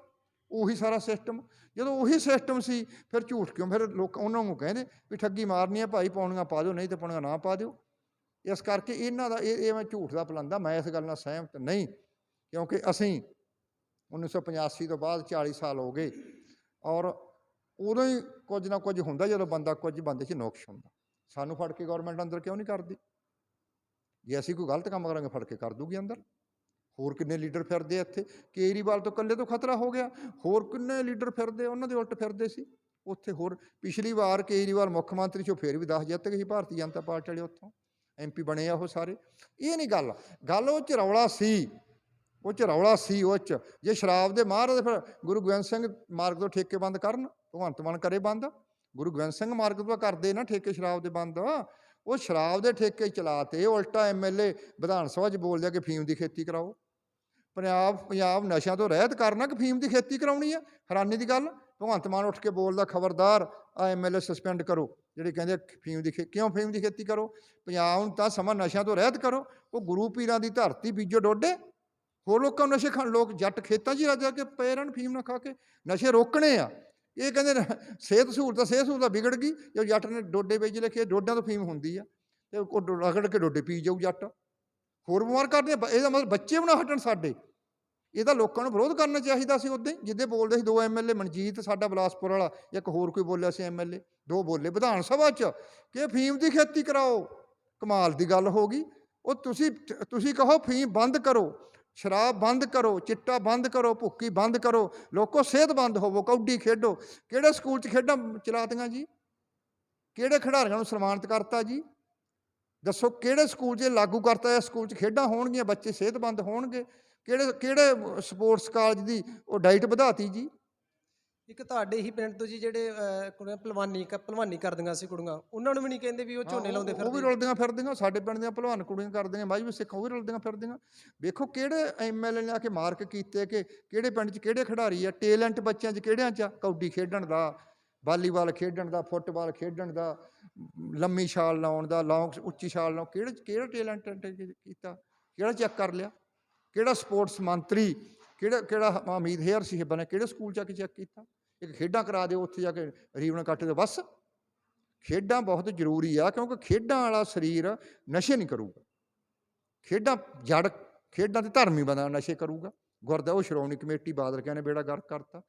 ਉਹੀ ਸਾਰਾ ਸਿਸਟਮ ਜਦੋਂ ਉਹੀ ਸਿਸਟਮ ਸੀ, ਫਿਰ ਝੂਠ ਕਿਉਂ? ਫਿਰ ਲੋਕ ਉਹਨਾਂ ਨੂੰ ਕਹਿੰਦੇ ਵੀ ਠੱਗੀ ਮਾਰਨੀ ਆ, ਭਾਈ ਪਾਉਣੀਆਂ ਪਾ ਦਿਓ, ਨਹੀਂ ਤੇ ਪਾਉਣੀਆਂ ਨਾ ਪਾ ਦਿਓ। ਇਸ ਕਰਕੇ ਇਹਨਾਂ ਦਾ ਇਹ ਇਹ ਮੈਂ ਝੂਠ ਦਾ ਪਲੰਦਾ, ਮੈਂ ਇਸ ਗੱਲ ਨਾਲ ਸਹਿਮਤ ਨਹੀਂ। ਕਿਉਂਕਿ ਅਸੀਂ 1985 ਤੋਂ ਬਾਅਦ 40 ਸਾਲ ਹੋ ਗਏ। ਔਰ ਉਦੋਂ ਹੀ ਕੁਝ ਨਾ ਕੁਝ ਹੁੰਦਾ ਜਦੋਂ ਬੰਦਾ ਕੁਝ ਬੰਦੇ 'ਚ ਨੁਕਸ ਹੁੰਦਾ। ਸਾਨੂੰ ਫੜ ਕੇ ਗਵਰਨਮੈਂਟ ਅੰਦਰ ਕਿਉਂ ਨਹੀਂ ਕਰਦੀ? ਜੇ ਅਸੀਂ ਕੋਈ ਗਲਤ ਕੰਮ ਕਰਾਂਗੇ, ਫੜ ਕੇ ਕਰ ਦੂਗੀ ਅੰਦਰ। ਹੋਰ ਕਿੰਨੇ ਲੀਡਰ ਫਿਰਦੇ ਆ ਇੱਥੇ? ਕੇਜਰੀਵਾਲ ਤੋਂ ਇਕੱਲੇ ਤੋਂ ਖਤਰਾ ਹੋ ਗਿਆ। ਹੋਰ ਕਿੰਨੇ ਲੀਡਰ ਫਿਰਦੇ ਉਹਨਾਂ ਦੇ ਉਲਟ ਫਿਰਦੇ ਸੀ। ਉੱਥੇ ਹੋਰ ਪਿਛਲੀ ਵਾਰ ਕੇਜਰੀਵਾਲ ਮੁੱਖ ਮੰਤਰੀ ਚੋਂ ਫੇਰ ਵੀ 10 ਜਿੱਤ ਗਏ ਸੀ, ਭਾਰਤੀ ਜਨਤਾ ਪਾਰਟੀ ਵਾਲੇ ਉੱਥੋਂ। ਐਮਪੀ ਬਣੇ ਆ ਉਹ ਸਾਰੇ। ਇਹ ਨਹੀਂ ਗੱਲ। ਗੱਲ ਉਹ ਚ ਰੌਲਾ ਸੀ। ਉਹ ਚ ਰੌਲਾ ਸੀ ਉਹ ਚ। ਜੇ ਸ਼ਰਾਬ ਦੇ ਮਾਹਰ ਫਿਰ ਗੁਰੂ ਗੋਬਿੰਦ ਸਿੰਘ ਮਾਰਗ ਤੋਂ ਠੇਕੇ ਬੰਦ ਕਰਨ। ਭਗਵੰਤ ਮਾਨ ਕਰੇ ਬੰਦ, ਗੁਰੂ ਗੋਬਿੰਦ ਸਿੰਘ ਮਾਰਗ ਤੋਂ ਕਰਦੇ ਨਾ ਠੇਕੇ ਸ਼ਰਾਬ ਦੇ ਬੰਦ। ਉਹ ਸ਼ਰਾਬ ਦੇ ਠੇਕੇ ਚਲਾਤੇ ਉਲਟਾ ਐਮਐਲਏ ਵਿਧਾਨ ਸਭਾ 'ਚ ਬੋਲਦੇ ਆ ਕਿ ਫੀਮ ਦੀ ਖੇਤੀ ਕਰਾਓ। ਪੰਜਾਬ ਪੰਜਾਬ ਨਸ਼ਿਆਂ ਤੋਂ ਰਹਿਤ ਕਰਨਾ ਕਿ ਫੀਮ ਦੀ ਖੇਤੀ ਕਰਾਉਣੀ ਆ? ਹੈਰਾਨੀ ਦੀ ਗੱਲ, ਭਗਵੰਤ ਮਾਨ ਉੱਠ ਕੇ ਬੋਲਦਾ, ਖਬਰਦਾਰ, ਆ ਐਮਐਲਏ ਸਸਪੈਂਡ ਕਰੋ। ਜਿਹੜੇ ਕਹਿੰਦੇ ਫੀਮ ਦੀ ਖੇ- ਕਿਉਂ ਫੀਮ ਦੀ ਖੇਤੀ ਕਰੋ? ਪੰਜਾਬ ਨੂੰ ਤਾਂ ਸਮਾਂ ਨਸ਼ਿਆਂ ਤੋਂ ਰਹਿਤ ਕਰੋ। ਉਹ ਗੁਰੂ ਪੀਰਾਂ ਦੀ ਧਰਤੀ ਬੀਜੋ ਡੋਡੇ। ਹੋਰ ਲੋਕਾਂ ਨੂੰ ਨਸ਼ੇ ਖਾਣ, ਲੋਕ ਜੱਟ ਖੇਤਾਂ 'ਚ ਹੀ ਰੱਜ ਕੇ ਪਏ ਰਹਿਣ ਫੀਮ ਨਾ ਖਾ ਕੇ। ਨਸ਼ੇ ਰੋਕਣੇ ਆ। ਇਹ ਕਹਿੰਦੇ ਨੇ, ਸਿਹਤ ਸਹੂਲਤਾਂ ਸਿਹਤ ਸਹੂਲਤਾਂ ਵਿਗੜ ਗਈ ਜੇ ਜੱਟ ਨੇ ਡੋਡੇ ਵੇਚ ਲਿਖੇ, ਡੋਡਿਆਂ ਤੋਂ ਫੀਮ ਹੁੰਦੀ ਆ, ਤੇ ਉਹ ਰਗੜ ਕੇ ਡੋਡੇ ਪੀ ਜਾਊ ਜੱਟ। ਹੋਰ ਬਿਮਾਰ ਕਰਦੇ ਇਹਦਾ ਮਤਲਬ ਬੱਚੇ ਵੀ ਨਾ ਹਟਣ ਸਾਡੇ। ਇਹਦਾ ਲੋਕਾਂ ਨੂੰ ਵਿਰੋਧ ਕਰਨਾ ਚਾਹੀਦਾ ਸੀ ਉਦੋਂ ਜਿੱਦੇ ਬੋਲਦੇ ਸੀ ਦੋ ਐਮਐਲਏ ਮਨਜੀਤ ਸਾਡਾ ਬਲਾਸਪੁਰ ਵਾਲਾ, ਇੱਕ ਹੋਰ ਕੋਈ ਬੋਲਿਆ ਸੀ ਐਮਐਲਏ ਦੋ ਬੋਲੇ ਵਿਧਾਨ ਸਭਾ 'ਚ, ਕਿ ਫੀਮ ਦੀ ਖੇਤੀ ਕਰਾਓ। ਕਮਾਲ ਦੀ ਗੱਲ ਹੋ ਗਈ। ਉਹ ਤੁਸੀਂ ਤੁਸੀਂ ਕਹੋ, ਫੀਮ ਬੰਦ ਕਰੋ। ਸ਼ਰਾਬ ਬੰਦ ਕਰੋ, ਚਿੱਟਾ ਬੰਦ ਕਰੋ, ਭੁੱਕੀ ਬੰਦ ਕਰੋ, ਲੋਕੋ ਸਿਹਤਬੰਦ ਹੋਵੋ ਕੌਡੀ ਖੇਡੋ। ਕਿਹੜੇ ਸਕੂਲ 'ਚ ਖੇਡਾਂ ਚਲਾਤੀਆਂ ਜੀ? ਕਿਹੜੇ ਖਿਡਾਰੀਆਂ ਨੂੰ ਸਨਮਾਨਿਤ ਕਰਤਾ ਜੀ? ਦੱਸੋ ਕਿਹੜੇ ਸਕੂਲ 'ਚ ਲਾਗੂ ਕਰਤਾ ਹੈ ਸਕੂਲ 'ਚ ਖੇਡਾਂ ਹੋਣਗੀਆਂ, ਬੱਚੇ ਸਿਹਤਮੰਦ ਹੋਣਗੇ। ਕਿਹੜੇ ਕਿਹੜੇ ਸਪੋਰਟਸ ਕਾਲਜ ਦੀ ਉਹ ਡਾਈਟ ਵਧਾਤੀ ਜੀ? ਇੱਕ ਤੁਹਾਡੇ ਹੀ ਪਿੰਡ ਤੋਂ ਜੀ ਜਿਹੜੇ ਅਹ, ਕੁੜੀਆਂ ਪਹਿਲਵਾਨੀ ਕ- ਪਹਿਲਵਾਨੀ ਕਰਦੀਆਂ ਸੀ ਕੁੜੀਆਂ ਉਹਨਾਂ ਨੂੰ ਵੀ ਨਹੀਂ ਕਹਿੰਦੇ ਵੀ ਉਹ ਝੋਨੇ ਲਾਉਂਦੇ ਉਹ- ਉਹ ਵੀ ਫਿਰਦੇ। ਰੁਲਦੀਆਂ ਫਿਰਦੀਆਂ ਸਾਡੇ ਪਿੰਡ ਦੀਆਂ ਭਲਵਾਨ ਕੁੜੀਆਂ ਕਰਦੀਆਂ ਬਾਈ ਵੀ ਸਿੱਖ ਉਹ ਵੀ ਰੁਲਦੀਆਂ ਫਿਰਦੀਆਂ। ਵੇਖੋ ਕਿਹੜੇ ਐਮਐਲਏ ਨੇ ਆ ਕੇ ਮਾਰਕ ਕੀਤੇ ਕਿ ਕਿਹੜੇ ਪਿੰਡ 'ਚ ਕਿਹੜੇ ਖਿਡਾਰੀ ਆ ਟੈਲੈਂਟ ਬੱਚਿਆਂ 'ਚ ਕਿਹੜਿਆਂ 'ਚ ਆ? ਕਬੱਡੀ ਖੇਡਣ ਦਾ ਵਾਲੀਬਾਲ ਖੇਡਣ ਦਾ ਫੁੱਟਬਾਲ ਖੇਡਣ ਦਾ ਲੰਮੀ ਛਾਲ ਲਾਉਣ ਦਾ ਲੌਂਗ ਉੱਚੀ ਛਾਲ ਲਾਉਣ ਕਿਹੜੇ ਕਿਹੜਾ ਟੈਲੈਂਟ ਕੀਤਾ? ਕਿਹੜਾ ਚੈੱਕ ਕਰ ਲਿਆ? ਕਿਹੜਾ ਸਪੋਰਟਸ ਮੰਤਰੀ ਕਿਹੜਾ ਕਿਹੜਾ ਅਮੀਦ ਹੇਅਰ ਸੀ ਨੇ ਕਿਹੜੇ ਸਕੂਲ ਜਾ ਕੇ ਚੈੱਕ ਕੀਤਾ? ਇੱਕ ਖੇਡਾਂ ਕਰਾ ਦਿਓ, ਉੱਥੇ ਜਾ ਕੇ ਰੀਵਨ ਕੱਟ ਦਿਓ, ਬਸ। ਖੇਡਾਂ ਬਹੁਤ ਜ਼ਰੂਰੀ ਆ, ਕਿਉਂਕਿ ਖੇਡਾਂ ਵਾਲਾ ਸਰੀਰ ਨਸ਼ੇ ਨਹੀਂ ਕਰੂਗਾ। ਖੇਡਾਂ ਜੜ, ਖੇਡਾਂ ਤੇ ਧਰਮੀ ਬੰਦਾ ਨਸ਼ੇ ਕਰੂਗਾ। ਗੁਰਦਾ ਉਹ ਸ਼੍ਰੋਮਣੀ ਕਮੇਟੀ ਬਾਦਲ ਕਹਿੰਦੇ ਬੇੜਾ ਗਰਕ ਕਰਤਾ।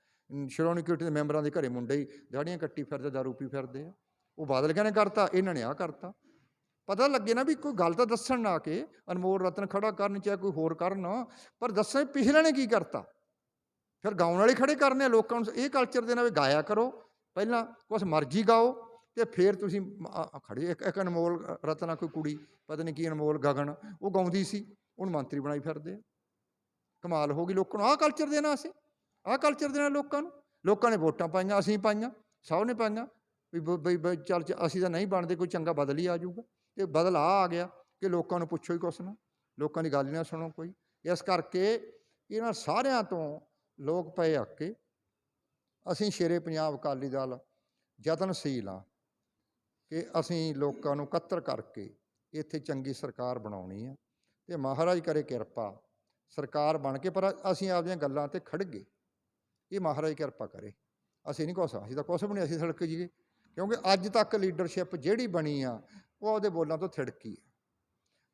ਸ਼੍ਰੋਮਣੀ ਕਮੇਟੀ ਦੇ ਮੈਂਬਰਾਂ ਦੇ ਘਰੇ ਮੁੰਡੇ ਹੀ, ਦਾੜੀਆਂ ਕੱਟੀ ਫਿਰਦੇ, ਦਾਰੂ ਪੀ ਫਿਰਦੇ ਆ। ਉਹ ਬਾਦਲ ਕਹਿੰਦੇ ਕਰਤਾ, ਇਹਨਾਂ ਨੇ ਆ ਕਰਤਾ। ਪਤਾ ਲੱਗੇ ਨਾ ਵੀ ਕੋਈ ਗੱਲ ਤਾਂ ਦੱਸਣ ਨਾ ਕੇ, ਅਨਮੋਲ ਰਤਨ ਖੜਾ ਕਰਨ ਚਾਹੇ ਕੋਈ ਹੋਰ ਕਰਨ, ਪਰ ਦੱਸਣ ਵੀ ਪਿਛਲੇ ਨੇ ਕੀ ਕਰਤਾ? ਫਿਰ ਗਾਉਣ ਵਾਲੇ ਖੜੇ ਕਰਨੇ ਆ ਲੋਕਾਂ ਨੂੰ, ਇਹ ਕਲਚਰ ਦੇ ਨਾਲ ਵੀ ਗਾਇਆ ਕਰੋ। ਪਹਿਲਾਂ ਕੁਛ ਮਰਜ਼ੀ ਗਾਓ ਤੇ ਫਿਰ ਤੁਸੀਂ ਮ- ਖੜੇ। ਇੱਕ ਇੱਕ ਅਨਮੋਲ ਰਤਨਾ ਕੋਈ ਕੁੜੀ, ਪਤਾ ਨਹੀਂ ਕੀ ਅਨਮੋਲ ਗਗਨ, ਉਹ ਗਾਉਂਦੀ ਸੀ ਹੁਣ ਮੰਤਰੀ ਬਣਾਈ ਫਿਰਦੇ ਆ। ਕਮਾਲ ਹੋ ਗਈ ਲੋਕਾਂ ਨੂੰ। ਆਹ ਕਲਚਰ ਦੇਣਾ ਅਸੀਂ, ਆਹ ਕਲਚਰ ਦੇਣਾ ਲੋਕਾਂ ਨੂੰ। ਲੋਕਾਂ ਨੇ ਵੋਟਾਂ ਪਾਈਆਂ, ਅਸੀਂ ਪਾਈਆਂ, ਸਭ ਨੇ ਪਾਈਆਂ। ਵੀ ਬਈ ਬਈ, ਚੱਲ ਚ- ਅਸੀਂ ਤਾਂ ਨਹੀਂ ਬਣਦੇ, ਕੋਈ ਚੰਗਾ ਬਦਲ ਹੀ ਆ ਜਾਊਗਾ। ਤੇ ਬਦਲਾਅ ਆ ਗਿਆ ਕਿ ਲੋਕਾਂ ਨੂੰ ਪੁੱਛੋ ਹੀ ਕੁਛ ਨਾ, ਲੋਕਾਂ ਦੀ ਗੱਲ ਨਾ ਸੁਣੋ ਕੋਈ। ਇਸ ਕਰਕੇ ਇਹਨਾਂ ਸਾਰਿਆਂ ਤੋਂ ਲੋਕ ਪਏ ਹੱਕੇ ਅਸੀਂ ਸ਼ੇਰੇ ਪੰਜਾਬ ਅਕਾਲੀ ਦਲ ਯਤਨਸ਼ੀਲ ਆ ਕਿ ਅਸੀਂ ਲੋਕਾਂ ਨੂੰ ਇਕੱਤਰ ਕਰਕੇ ਇੱਥੇ ਚੰਗੀ ਸਰਕਾਰ ਬਣਾਉਣੀ ਆ ਤੇ ਮਹਾਰਾਜ ਕਰੇ ਕਿਰਪਾ ਸਰਕਾਰ ਬਣ ਕੇ, ਪਰ ਅਸੀਂ ਆਪਦੀਆਂ ਗੱਲਾਂ ਤੇ ਖੜ ਗਏ। ਇਹ ਮਹਾਰਾਜ ਕਿਰਪਾ ਕਰੇ। ਅਸੀਂ ਨਹੀਂ ਕੁਛ, ਅਸੀਂ ਤਾਂ ਕੁਛ ਵੀ ਨਹੀਂ, ਅਸੀਂ ਸੜਕ ਜੀਏ। ਕਿਉਂਕਿ ਅੱਜ ਤੱਕ ਲੀਡਰਸ਼ਿਪ ਜਿਹੜੀ ਬਣੀ ਆ ਉਹ ਉਹਦੇ ਬੋਲਾਂ ਤੋਂ ਥਿੜਕੀ ਆ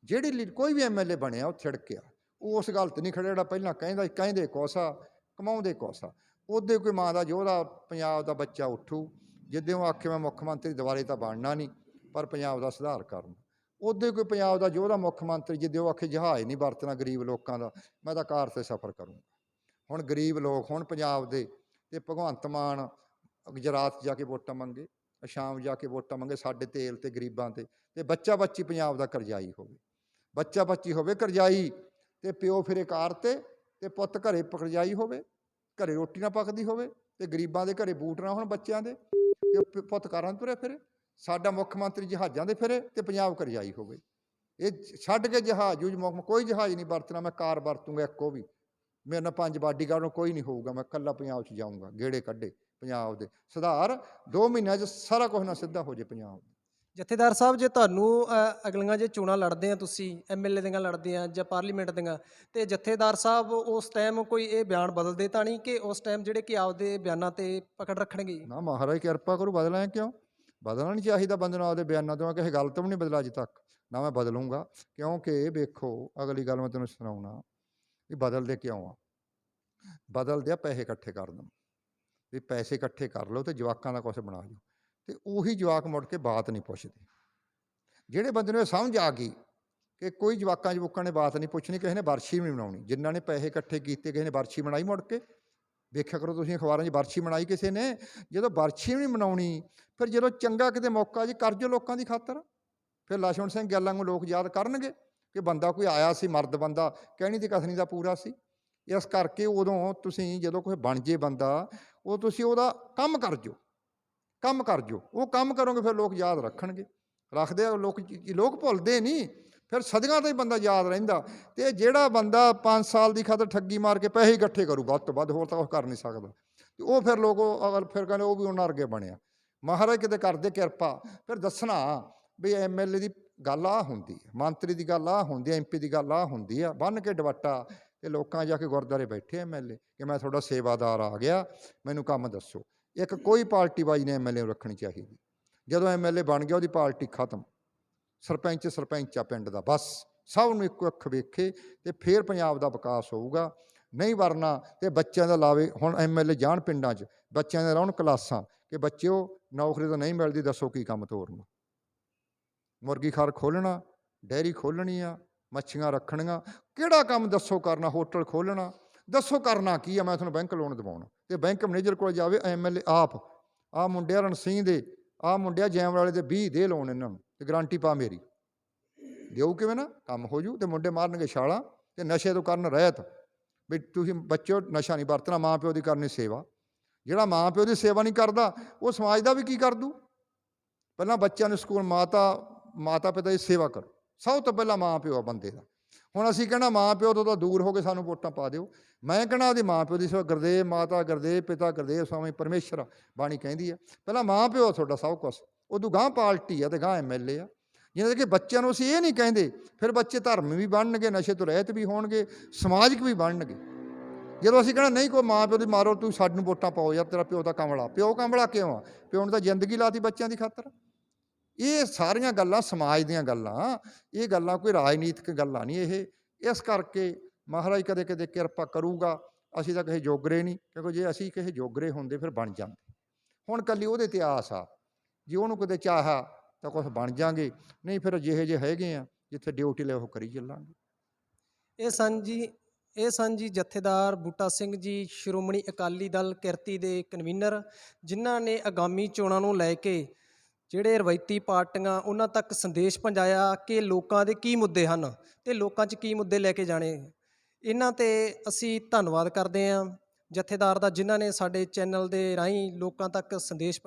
ਜਿਹੜੀ ਲੀ- ਕੋਈ ਵੀ ਐਮਐਲਏ ਬਣਿਆ, ਉਹ ਥਿੜਕਿਆ। ਉਹ ਉਸ ਗੱਲ ਤੇ ਨਹੀਂ ਖੜਿਆ ਜਿਹੜਾ ਪਹਿਲਾਂ ਕਹਿੰਦਾ ਕਹਿੰਦੇ ਕੋਸਾ, ਕਮਾਉਂਦੇ ਕੋਸਾ। ਉਹਦੇ ਕੋਈ ਮਾਂ ਦਾ ਯੋਧਾ ਪੰਜਾਬ ਦਾ ਬੱਚਾ ਉੱਠੂ। ਜਿੱਦੇ ਉਹ ਆਖੇ ਮੈਂ ਮੁੱਖ ਮੰਤਰੀ, ਦੁਬਾਰੇ ਤਾਂ ਬਣਨਾ ਨਹੀਂ, ਪਰ ਪੰਜਾਬ ਦਾ ਸੁਧਾਰ ਕਰਨ। ਉਹਦੇ ਕੋਈ ਪੰਜਾਬ ਦਾ ਯੋਧਾ ਮੁੱਖ ਮੰਤਰੀ ਜਿੱਦੇ ਉਹ ਆਖੇ ਜਹਾਜ਼ ਨਹੀਂ ਵਰਤਣਾ ਗਰੀਬ ਲੋਕਾਂ ਦਾ, ਮੈਂ ਤਾਂ ਕਾਰ ਤੇ ਸਫ਼ਰ ਕਰੂੰਗਾ। ਹੁਣ ਗਰੀਬ ਲੋਕ, ਹੁਣ ਪੰਜਾਬ ਦੇ, ਤੇ ਭਗਵੰਤ ਮਾਨ ਗੁਜਰਾਤ ਜਾ ਕੇ ਵੋਟਾਂ ਮੰਗੇ। ਸ਼ਾਮ ਜਾ ਕੇ ਵੋਟਾਂ ਮੰਗੇ ਸਾਡੇ ਤੇਲ ਤੇ ਗਰੀਬਾਂ ਤੇ ਤੇ ਬੱਚਾ ਬੱਚੀ ਪੰਜਾਬ ਦਾ ਕਰਜ਼ਾਈ ਹੋਵੇ। ਬੱਚਾ ਬੱਚੀ ਹੋਵੇ ਕਰਜ਼ਾਈ, ਤੇ ਪਿਓ ਫਿਰੇ ਕਾਰ ਤੇ ਤੇ ਪੁੱਤ ਘਰੇ ਕਰਜ਼ਾਈ ਹੋਵੇ, ਘਰੇ ਰੋਟੀ ਨਾ ਪੱਕਦੀ ਹੋਵੇ, ਤੇ ਗਰੀਬਾਂ ਦੇ ਘਰੇ ਬੂਟ ਨਾ ਹੋਣ ਬੱਚਿਆਂ ਦੇ, ਤੇ ਪ- ਪੁੱਤ ਕਾਰਾਂ ਤੁਰੇ ਫਿਰੇ। ਸਾਡਾ ਮੁੱਖ ਮੰਤਰੀ ਜਹਾਜ਼ਾਂ ਦੇ ਫਿਰੇ ਤੇ ਪੰਜਾਬ ਕਰਜ਼ਾਈ ਹੋਵੇ। ਇਹ ਛੱਡ ਕੇ ਜਹਾਜ਼ ਜੂਜ ਮੁੱਖ ਕੋਈ ਜਹਾਜ਼ ਨਹੀਂ ਵਰਤਣਾ, ਮੈਂ ਕਾਰ ਵਰਤੂੰਗਾ ਇੱਕੋ ਵੀ। ਮੇਰੇ ਨਾਲ ਪੰਜ ਬਾਡੀਗਾਰਡ ਨੂੰ ਕੋਈ ਨਹੀਂ ਹੋਊਗਾ, ਮੈਂ ਇਕੱਲਾ ਪੰਜਾਬ 'ਚ ਜਾਊਂਗਾ, ਗੇੜੇ ਕੱਢੇ। ਪੰਜਾਬ ਦੇ। ਸੁਧਾਰ 2 ਮਹੀਨਿਆਂ 'ਚ ਸਾਰਾ ਕੁਝ ਨਾ ਸਿੱਧਾ ਹੋ ਜੇ ਪੰਜਾਬ। ਜਥੇਦਾਰ ਸਾਹਿਬ ਜੇ ਤੁਹਾਨੂੰ ਅਗਲੀਆਂ ਜੇ ਚੋਣਾਂ ਲੜਦੇ ਆ ਤੁਸੀਂ ਐਮਐਲਏ ਦੀਆਂ ਲੜਦੇ ਆ ਜਾਂ ਪਾਰਲੀਮੈਂਟ ਦੀਆਂ ਤੇ ਜਥੇਦਾਰ ਸਾਹਿਬ ਉਸ ਟਾਈਮ ਕੋਈ ਇਹ ਬਿਆਨ ਬਦਲਦੇ ਤਾਂ ਨਹੀਂ ਕਿ ਉਸ ਟਾਈਮ ਜਿਹੜੇ ਕਿ ਆਪਦੇ ਬਿਆਨਾਂ ਤੇ ਪਕੜ ਰੱਖਣਗੇ? ਨਾ ਮਹਾਰਾਜ ਕਿਰਪਾ ਕਰੂ ਬਦਲਾਂ ਕਿਉਂ? ਬਦਲਣਾ ਨਹੀਂ ਚਾਹੀਦਾ ਬੰਦੇ ਨੂੰ ਆਪਦੇ ਬਿਆਨਾਂ ਤੋਂ ਕਿਸੇ ਗੱਲ ਤੋਂ ਵੀ ਨਹੀਂ ਬਦਲਾ ਅਜੇ ਤੱਕ। ਨਾ ਮੈਂ ਬਦਲੂੰਗਾ ਕਿਉਂਕਿ ਵੇਖੋ ਅਗਲੀ ਗੱਲ ਮੈਂ ਤੈਨੂੰ ਸੁਣਾਉਣਾ ਵੀ ਬਦਲਦੇ ਕਿਉਂ ਆ? ਬਦਲਦੇ ਆ ਪੈਸੇ ਇਕੱਠੇ ਕਰਨ ਵੀ ਪੈਸੇ ਇਕੱਠੇ ਕਰ ਲਓ ਤੇ ਜਵਾਕਾਂ ਦਾ ਕੁਝ ਬਣਾ ਲਓ ਤੇ ਉਹੀ ਜਵਾਕ ਮੁੜ ਕੇ ਬਾਤ ਨਹੀਂ ਪੁੱਛਦੇ। ਜਿਹੜੇ ਬੰਦੇ ਨੂੰ ਇਹ ਸਮਝ ਆ ਗਈ ਕਿ ਕੋਈ ਜਵਾਕਾਂ, ਜਵੁਕਾਂ ਨੇ ਬਾਤ ਨਹੀਂ ਪੁੱਛਣੀ, ਕਿਸੇ ਨੇ ਵਰਸ਼ੀ ਵੀ ਨਹੀਂ ਬਣਾਉਣੀ। ਜਿਨ੍ਹਾਂ ਨੇ ਪੈਸੇ ਇਕੱਠੇ ਕੀਤੇ, ਕਿਸੇ ਨੇ ਵਰਸ਼ੀ ਬਣਾਈ ਮੁੜ ਕੇ। ਵੇਖਿਆ ਕਰੋ ਤੁਸੀਂ ਅਖਬਾਰਾਂ 'ਚ ਵਰਸ਼ੀ ਬਣਾਈ ਕਿਸੇ ਨੇ, ਜਦੋਂ ਵਰਸ਼ੀ ਵੀ ਨਹੀਂ ਬਣਾਉਣੀ, ਫਿਰ ਜਦੋਂ ਚੰਗਾ ਕਿਤੇ ਮੌਕਾ ਜੀ, ਕਰ ਜੋ ਲੋਕਾਂ ਦੀ ਖਾਤਰ। ਫਿਰ ਲਛਮਣ ਸਿੰਘ ਗਿੱਲਾਂ ਨੂੰ ਲੋਕ ਯਾਦ ਕਰਨਗੇ ਕਿ ਬੰਦਾ ਕੋਈ ਆਇਆ ਸੀ, ਮਰਦ ਬੰਦਾ, ਕਹਿਣੀ ਦੀ ਕਥਨੀ ਦਾ ਪੂਰਾ ਸੀ। ਇਸ ਕਰਕੇ ਉਦੋਂ ਤੁਸੀਂ ਜਦੋਂ ਕੋਈ ਬਣ ਜੇ ਬੰਦਾ, ਉਹ ਤੁਸੀਂ ਉਹਦਾ ਕੰਮ ਕਰ ਜੋ, ਕੰਮ ਕਰ ਜੋ। ਉਹ ਕੰਮ ਕਰੋਗੇ ਫਿਰ ਲੋਕ ਯਾਦ ਰੱਖਣਗੇ। ਰੱਖਦੇ ਆ, ਲੋਕ ਲੋਕ ਭੁੱਲਦੇ ਨਹੀਂ ਫਿਰ ਸਦੀਆਂ ਤੋਂ ਹੀ ਬੰਦਾ ਯਾਦ ਰਹਿੰਦਾ। ਤੇ ਜਿਹੜਾ ਬੰਦਾ 5 ਸਾਲ ਦੀ ਖਾਤਰ ਠੱਗੀ ਮਾਰ ਕੇ ਪੈਸੇ ਇਕੱਠੇ ਕਰੂ, ਵੱਧ ਤੋਂ ਵੱਧ, ਹੋਰ ਤਾਂ ਉਹ ਕਰ ਨਹੀਂ ਸਕਦਾ। ਤੇ ਉਹ ਫਿਰ ਲੋਕ ਉਹ ਅਗਲ, ਫਿਰ ਕਹਿੰਦੇ ਉਹ ਵੀ ਉਹਨਾਂ ਵਰਗੇ ਬਣਿਆ ਮਹਾਰਾਜ ਕਿਤੇ ਕਰਦੇ ਕਿਰਪਾ, ਫਿਰ ਦੱਸਣਾ ਵੀ ਐਮਐਲਏ ਦੀ ਗੱਲ ਆ ਹੁੰਦੀ ਹੈ, ਮੰਤਰੀ ਦੀ ਗੱਲ ਆ ਹੁੰਦੀ ਹੈ ਐਮਪੀ ਦੀ ਗੱਲ ਆ ਹੁੰਦੀ ਆ, ਬੰਨ ਕੇ ਦੁਪੱਟਾ ਤੇ ਲੋਕਾਂ ਜਾ ਕੇ ਗੁਰਦੁਆਰੇ ਬੈਠੇ ਐਮਐਲਏ ਕਿ ਮੈਂ ਤੁਹਾਡਾ ਸੇਵਾਦਾਰ ਆ ਗਿਆ, ਮੈਨੂੰ ਕੰਮ ਦੱਸੋ। ਇੱਕ ਕੋਈ ਪਾਰਟੀ ਬਾਜੀ ਨੇ ਐਮਐਲਏ ਨੂੰ ਰੱਖਣੀ ਚਾਹੀਦੀ। ਜਦੋਂ ਐਮਐਲਏ ਬਣ ਗਿਆ, ਉਹਦੀ ਪਾਰਟੀ ਖਤਮ। ਸਰਪੰਚ ਸਰਪੰਚ ਆ ਪਿੰਡ ਦਾ ਬਸ। ਸਭ ਨੂੰ ਇੱਕੋ ਅੱਖ ਵੇਖੇ ਤੇ ਫੇਰ ਪੰਜਾਬ ਦਾ ਵਿਕਾਸ ਹੋਊਗਾ। ਨਹੀਂ ਵਰਨਾ ਤੇ ਬੱਚਿਆਂ ਦਾ ਲਾਵੇ। ਹੁਣ ਐਮਐਲਏ ਜਾਣ ਪਿੰਡਾਂ 'ਚ, ਬੱਚਿਆਂ ਦੇ ਰਹਿਣ ਕਲਾਸਾਂ। ਕਿ ਬੱਚਿਓ, ਨੌਕਰੀ ਤਾਂ ਨਹੀਂ ਮਿਲਦੀ, ਦੱਸੋ ਕੀ ਕੰਮ ਤੋਰਨਾ। ਮੁਰਗੀ ਖਾਰ ਖੋਲਣਾ ਡੈਰੀ ਖੋਲਣੀ ਆ। ਮੱਛੀਆਂ ਰੱਖਣੀਆਂ। ਕਿਹੜਾ ਕੰਮ ਦੱਸੋ ਕਰਨਾ, ਹੋਟਲ ਖੋਲਣਾ ਦੱਸੋ ਕਰਨਾ ਕੀ ਆ? ਮੈਂ ਤੁਹਾਨੂੰ ਬੈਂਕ ਲੋਨ ਦਿਵਾਉਣਾ। ਤੇ ਬੈਂਕ ਮੈਨੇਜਰ ਕੋਲ ਜਾਵੇ ਐਮਐਲਏ ਆਪ ਆ ਮੁੰਡਿਆ ਰਣ ਸਿੰਘ ਦੇ ਆ ਮੁੰਡਿਆ ਜੈਮ ਵਾਲੇ ਦੇ 20 ਦੇ ਲੋਨ ਇਹਨਾਂ ਨੂੰ, ਤੇ ਗਾਰੰਟੀ ਪਾ ਮੇਰੀ। ਦਿਓ ਕਿਵੇਂ ਨਾ, ਕੰਮ ਹੋ ਜੂ, ਤੇ ਮੁੰਡੇ ਮਾਰਨਗੇ ਛਾਲਾਂ, ਤੇ ਨਸ਼ੇ ਤੋਂ ਕਰਨ ਰਹਿਤ। ਵੀ ਤੁਸੀਂ ਬੱਚਿਓ, ਨਸ਼ਾ ਨਹੀਂ ਵਰਤਣਾ ਮਾਂ ਪਿਓ ਦੀ ਕਰਨੀ ਸੇਵਾ। ਜਿਹੜਾ ਮਾਂ ਪਿਓ ਦੀ ਸੇਵਾ ਨਹੀਂ ਕਰਦਾ, ਉਹ ਸਮਾਜ ਦਾ ਵੀ ਕੀ ਕਰ ਦੂ? ਪਹਿਲਾਂ ਬੱਚਿਆਂ ਨੂੰ ਸਕੂਲ ਮਾਤਾ ਮਾਤਾ ਪਿਤਾ ਦੀ ਸੇਵਾ ਕਰੋ। ਸਭ ਤੋਂ ਪਹਿਲਾਂ ਮਾਂ ਪਿਓ ਆ ਬੰਦੇ ਦਾ। ਹੁਣ ਅਸੀਂ ਕਹਿਣਾ ਮਾਂ ਪਿਓ ਤੋਂ ਤਾਂ ਦੂਰ ਹੋ ਕੇ ਸਾਨੂੰ ਵੋਟਾਂ ਪਾ ਦਿਓ। ਮੈਂ ਕਹਿਣਾ ਉਹਦੀ ਮਾਂ ਪਿਓ ਦੀ ਸੇਵਾ ਗੁਰਦੇਵ ਮਾਤਾ, ਗੁਰਦੇਵ ਪਿਤਾ, ਗੁਰਦੇਵ ਸਵਾਮੀ ਪਰਮੇਸ਼ਰ ਬਾਣੀ ਕਹਿੰਦੀ ਆ। ਪਹਿਲਾਂ ਮਾਂ ਪਿਓ ਆ ਤੁਹਾਡਾ ਸਭ ਕੁਛ। ਉਦੋਂ ਗਾਂ ਪਾਰਟੀ ਆ ਤੇ ਗਾਂ ਐਮਐਲਏ ਆ। ਜਿਹਨਾਂ ਕਿ ਬੱਚਿਆਂ ਨੂੰ ਅਸੀਂ ਇਹ ਨਹੀਂ ਕਹਿੰਦੇ, ਫਿਰ ਬੱਚੇ ਧਰਮ ਵੀ ਬਣਨਗੇ, ਨਸ਼ੇ ਤੋਂ ਰਹਿਤ ਵੀ ਹੋਣਗੇ, ਸਮਾਜਿਕ ਵੀ ਬਣਨਗੇ। ਜਦੋਂ ਅਸੀਂ ਕਹਿਣਾ ਨਹੀਂ ਕੋਈ ਮਾਂ ਪਿਓ ਦੀ ਮਾਰੋ, ਤੂੰ ਸਾਨੂੰ ਵੋਟਾਂ ਪਾਓ ਯਾਰ, ਤੇਰਾ ਪਿਓ ਤਾਂ ਕਮਲਾ। ਪਿਓ ਕਮਲਾ ਕਿਉਂ ਆ? ਪਿਓ ਨੇ ਤਾਂ ਜ਼ਿੰਦਗੀ ਲਾਤੀ ਬੱਚਿਆਂ ਦੀ ਖਾਤਰ। ਇਹ ਸਾਰੀਆਂ ਗੱਲਾਂ ਸਮਾਜ ਦੀਆਂ ਗੱਲਾਂ, ਇਹ ਗੱਲਾਂ ਕੋਈ ਰਾਜਨੀਤਿਕ ਗੱਲਾਂ ਨਹੀਂ ਇਹ। ਇਸ ਕਰਕੇ ਮਹਾਰਾਜ ਕਦੇ ਕਦੇ ਕਿਰਪਾ ਕਰੂਗਾ, ਅਸੀਂ ਤਾਂ ਕਿਸੇ ਜੋਗਰੇ ਨਹੀਂ, ਕਿਉਂਕਿ ਜੇ ਅਸੀਂ ਕਿਸੇ ਜੋਗਰੇ ਹੁੰਦੇ ਫਿਰ ਬਣ ਜਾਂਦੇ। ਹੁਣ ਕੱਲੀ ਉਹਦੇ ਤੇ ਆਸ ਆ, ਜੇ ਉਹਨੂੰ ਕਦੇ ਚਾਹਾ ਤਾਂ ਕੁਝ ਬਣ ਜਾਾਂਗੇ, ਨਹੀਂ ਫਿਰ ਜਿਹੇ ਜੇ ਹੈਗੇ ਆ ਜਿੱਥੇ ਡਿਊਟੀ ਲੈ ਉਹ ਕਰੀ ਚੱਲਾਂਗੇ। ਇਹ ਸਨ ਜੀ, ਇਹ ਸਨ ਜੀ ਜਥੇਦਾਰ ਬੂਟਾ ਸਿੰਘ ਜੀ, ਸ਼੍ਰੋਮਣੀ ਅਕਾਲੀ ਦਲ ਕਿਰਤੀ ਦੇ ਕਨਵੀਨਰ, ਜਿਨ੍ਹਾਂ ਨੇ ਆਗਾਮੀ ਚੋਣਾਂ ਨੂੰ ਲੈ ਕੇ ਜਿਹੜੇ ਰਵਾਇਤੀ ਪਾਰਟੀਆਂ, ਉਹਨਾਂ ਤੱਕ ਸੰਦੇਸ਼ ਪਹੁੰਚਾਇਆ ਕਿ ਲੋਕਾਂ ਦੇ ਕੀ ਮੁੱਦੇ ਹਨ ਤੇ ਲੋਕਾਂ 'ਚ ਕੀ ਮੁੱਦੇ ਲੈ ਕੇ ਜਾਣੇ। ਇਹਨਾਂ ਤੇ ਅਸੀਂ ਧੰਨਵਾਦ ਕਰਦੇ ਹਾਂ। ਜਥੇਦਾਰ ਦਾ ਜਿਨ੍ਹਾਂ ਨੇ ਸਾਡੇ ਚੈਨਲ ਦੇ ਰਾਹੀਂ ਲੋਕਾਂ ਤੱਕ ਸੰਦੇਸ਼